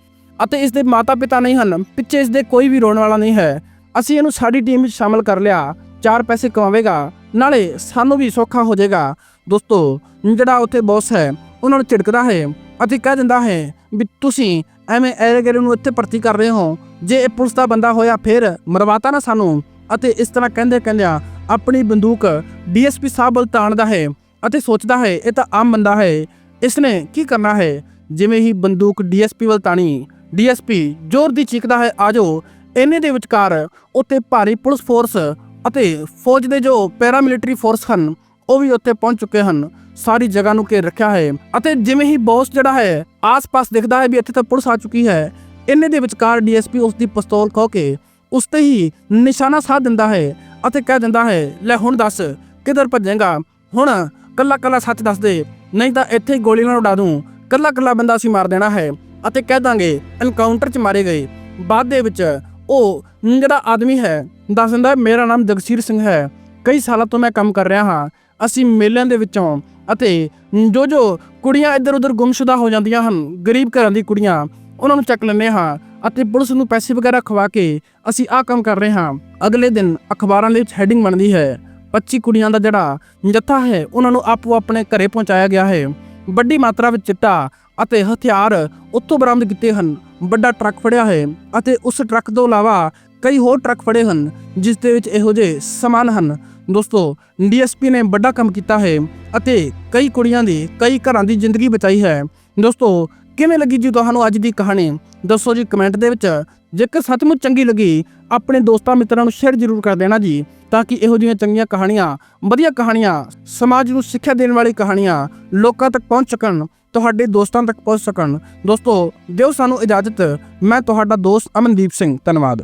ਅਤੇ ਇਸ ਦੇ ਮਾਤਾ-ਪਿਤਾ ਨਹੀਂ ਹਨ। ਪਿੱਛੇ ਇਸ ਦੇ ਕੋਈ ਵੀ ਰੋਣ ਵਾਲਾ ਨਹੀਂ ਹੈ। ਅਸੀਂ ਇਹਨੂੰ ਸਾਡੀ ਟੀਮ ਵਿੱਚ ਸ਼ਾਮਲ ਕਰ ਲਿਆ। ਚਾਰ ਪੈਸੇ ਕਮਾਵੇਗਾ। ਨਾਲੇ ਸਾਨੂੰ ਵੀ ਸੌਖਾ ਹੋ ਜਾਏਗਾ। ਦੋਸਤੋ, ਜਿਹੜਾ ਉੱਥੇ ਬੌਸ ਹੈ, ਉਹਨਾਂ ਨੂੰ ਝਿੜਕਦਾ ਹੈ। ਅਤੇ ਕਹਿ ਦਿੰਦਾ ਹੈ ਵੀ ਤੁਸੀਂ ਐਵੇਂ ਐਰੇ ਨੂੰ ਇੱਥੇ ਭਰਤੀ ਕਰ ਰਹੇ ਹੋ। ਜੇ ਇਹ ਪੁਲਿਸ ਦਾ ਬੰਦਾ ਹੋਇਆ ਫਿਰ ਮਰਵਾਤਾ ਨਾ ਸਾਨੂੰ। ਅਤੇ ਇਸ ਤਰ੍ਹਾਂ ਕਹਿੰਦੇ ਕਹਿੰਦਿਆਂ ਆਪਣੀ ਬੰਦੂਕ ਡੀਐਸਪੀ ਸਾਹਿਬ ਵੱਲ ਤਾਣਦਾ ਹੈ ਅਤੇ ਸੋਚਦਾ ਹੈ, ਇਹ ਤਾਂ ਆਮ ਬੰਦਾ ਹੈ। ਇਸਨੇ ਕੀ ਕਰਨਾ ਹੈ? ਜਿਵੇਂ ਹੀ ਬੰਦੂਕ ਡੀਐਸਪੀ ਵੱਲ ਤਾਣੀ, ਡੀਐਸਪੀ ਜ਼ੋਰ ਦੀ ਚੀਕਦਾ ਹੈ ਆਜੋ ਇਹਨੇ ਦੇ ਵਿਚਕਾਰ ਉੱਥੇ ਭਾਰੀ ਪੁਲਿਸ ਫੋਰਸ ਅਤੇ ਫੌਜ ਦੇ ਜੋ ਪੈਰਾਮਿਲਟਰੀ ਫੋਰਸ ਹਨ, ਉਹ ਵੀ ਉੱਥੇ ਪਹੁੰਚ ਚੁੱਕੇ ਹਨ। ਸਾਰੀ ਜਗ੍ਹਾ ਨੂੰ ਘੇਰ ਰੱਖਿਆ ਹੈ ਅਤੇ ਜਿਵੇਂ ਹੀ ਬੌਸ ਜਿਹੜਾ ਹੈ ਆਸ-ਪਾਸ ਦਿਖਦਾ ਹੈ ਵੀ ਇੱਥੇ ਤਾਂ ਪੁਲਿਸ ਆ ਚੁੱਕੀ ਹੈ, ਇੰਨੇ ਦੇ ਵਿਚਕਾਰ ਡੀਐਸਪੀ ਉਸ ਦੀ ਪਿਸਤੌਲ ਖੋ ਕੇ ਉਸ ਤੇ ਹੀ ਨਿਸ਼ਾਨਾ ਸਾਧ ਦਿੰਦਾ ਹੈ ਅਤੇ ਕਹਿ ਦਿੰਦਾ ਹੈ, ਲੈ ਹੁਣ ਦੱਸ, ਕਿੱਧਰ ਭੱਜੇਗਾ? ਹੁਣ ਕੱਲਾ ਕੱਲਾ ਸੱਚ ਦੱਸ ਦੇ, ਨਹੀਂ ਤਾਂ ਇੱਥੇ ਹੀ ਗੋਲੀ ਨਾਲ ਉਡਾ ਦੂੰ। ਕੱਲਾ ਕੱਲਾ ਬੰਦਾ ਅਸੀਂ ਮਾਰ ਦੇਣਾ ਹੈ। ਅਤੇ ਕਹਿ ਦਾਂਗੇ, ਐਨਕਾਊਂਟਰ 'ਚ ਮਾਰੇ ਗਏ। ਬਾਅਦ ਦੇ ਵਿੱਚ ਉਹ ਜਿਹੜਾ ਆਦਮੀ ਹੈ, ਦੱਸ ਦਿੰਦਾ ਮੇਰਾ ਨਾਮ ਜਗਸੀਰ ਸਿੰਘ ਹੈ। ਕਈ ਸਾਲਾਂ ਤੋਂ ਮੈਂ ਕੰਮ ਕਰ ਰਿਹਾ ਹਾਂ। ਅਸੀਂ ਮੇਲਿਆਂ ਦੇ ਵਿੱਚੋਂ ਅਤੇ ਜੋ ਜੋ ਕੁੜੀਆਂ ਇੱਧਰ ਉੱਧਰ ਗੁੰਮਸ਼ੁਦਾ ਹੋ ਜਾਂਦੀਆਂ ਹਨ, ਗਰੀਬ ਘਰਾਂ ਦੀ ਕੁੜੀਆਂ, ਉਹਨਾਂ ਨੂੰ ਚੱਕ ਲੈਂਦੇ ਹਾਂ ਅਤੇ ਪੁਲਿਸ ਨੂੰ ਪੈਸੇ ਵਗੈਰਾ ਖਵਾ ਕੇ ਅਸੀਂ ਆਹ ਕੰਮ ਕਰ ਰਹੇ ਹਾਂ। ਅਗਲੇ ਦਿਨ ਅਖਬਾਰਾਂ ਦੇ ਵਿੱਚ ਹੈਡਿੰਗ ਬਣਦੀ ਹੈ 25 ਕੁੜੀਆਂ ਦਾ ਜਿਹੜਾ ਜੱਥਾ ਹੈ, ਉਹਨਾਂ ਨੂੰ ਆਪੋ ਆਪਣੇ ਘਰੇ ਪਹੁੰਚਾਇਆ ਗਿਆ ਹੈ। ਵੱਡੀ ਮਾਤਰਾ ਵਿੱਚ ਚਿੱਟਾ ਅਤੇ ਹਥਿਆਰ ਉੱਥੋਂ ਬਰਾਮਦ ਕੀਤੇ ਹਨ। ਵੱਡਾ ਟਰੱਕ ਫੜਿਆ ਹੈ ਅਤੇ ਉਸ ਟਰੱਕ ਤੋਂ ਇਲਾਵਾ ਕਈ ਹੋਰ ਟਰੱਕ ਫੜੇ ਹਨ, ਜਿਸ ਦੇ ਵਿੱਚ ਇਹੋ ਜਿਹੇ ਸਮਾਨ ਹਨ। ਦੋਸਤੋ ਡੀਐਸਪੀ ਨੇ ਵੱਡਾ ਕੰਮ ਕੀਤਾ ਹੈ ਅਤੇ ਕਈ ਕੁੜੀਆਂ ਦੀ, ਕਈ ਘਰਾਂ ਦੀ ਜ਼ਿੰਦਗੀ ਬਚਾਈ ਹੈ। ਦੋਸਤੋ, ਕਿਵੇਂ ਲੱਗੀ ਜੀ ਤੁਹਾਨੂੰ ਅੱਜ ਦੀ ਕਹਾਣੀ? ਦੱਸੋ ਜੀ ਕਮੈਂਟ ਦੇ ਵਿੱਚ। ਜੇਕਰ ਸੱਚਮੁੱਚ ਚੰਗੀ ਲੱਗੀ, ਆਪਣੇ ਦੋਸਤਾਂ ਮਿੱਤਰਾਂ ਨੂੰ ਸ਼ੇਅਰ ਜ਼ਰੂਰ ਕਰ ਦੇਣਾ ਜੀ, ਤਾਂ ਕਿ ਇਹੋ ਜਿਹੀਆਂ ਚੰਗੀਆਂ ਕਹਾਣੀਆਂ, ਵਧੀਆ ਕਹਾਣੀਆਂ, ਸਮਾਜ ਨੂੰ ਸਿੱਖਿਆ ਦੇਣ ਵਾਲੀ ਕਹਾਣੀਆਂ ਲੋਕਾਂ ਤੱਕ ਪਹੁੰਚ ਸਕਣ, ਤੁਹਾਡੇ ਦੋਸਤਾਂ ਤੱਕ ਪਹੁੰਚ ਸਕਣ। ਦੋਸਤੋ, ਦਿਓ ਸਾਨੂੰ ਇਜਾਜ਼ਤ। ਮੈਂ ਤੁਹਾਡਾ ਦੋਸਤ ਅਮਨਦੀਪ ਸਿੰਘ, ਧੰਨਵਾਦ।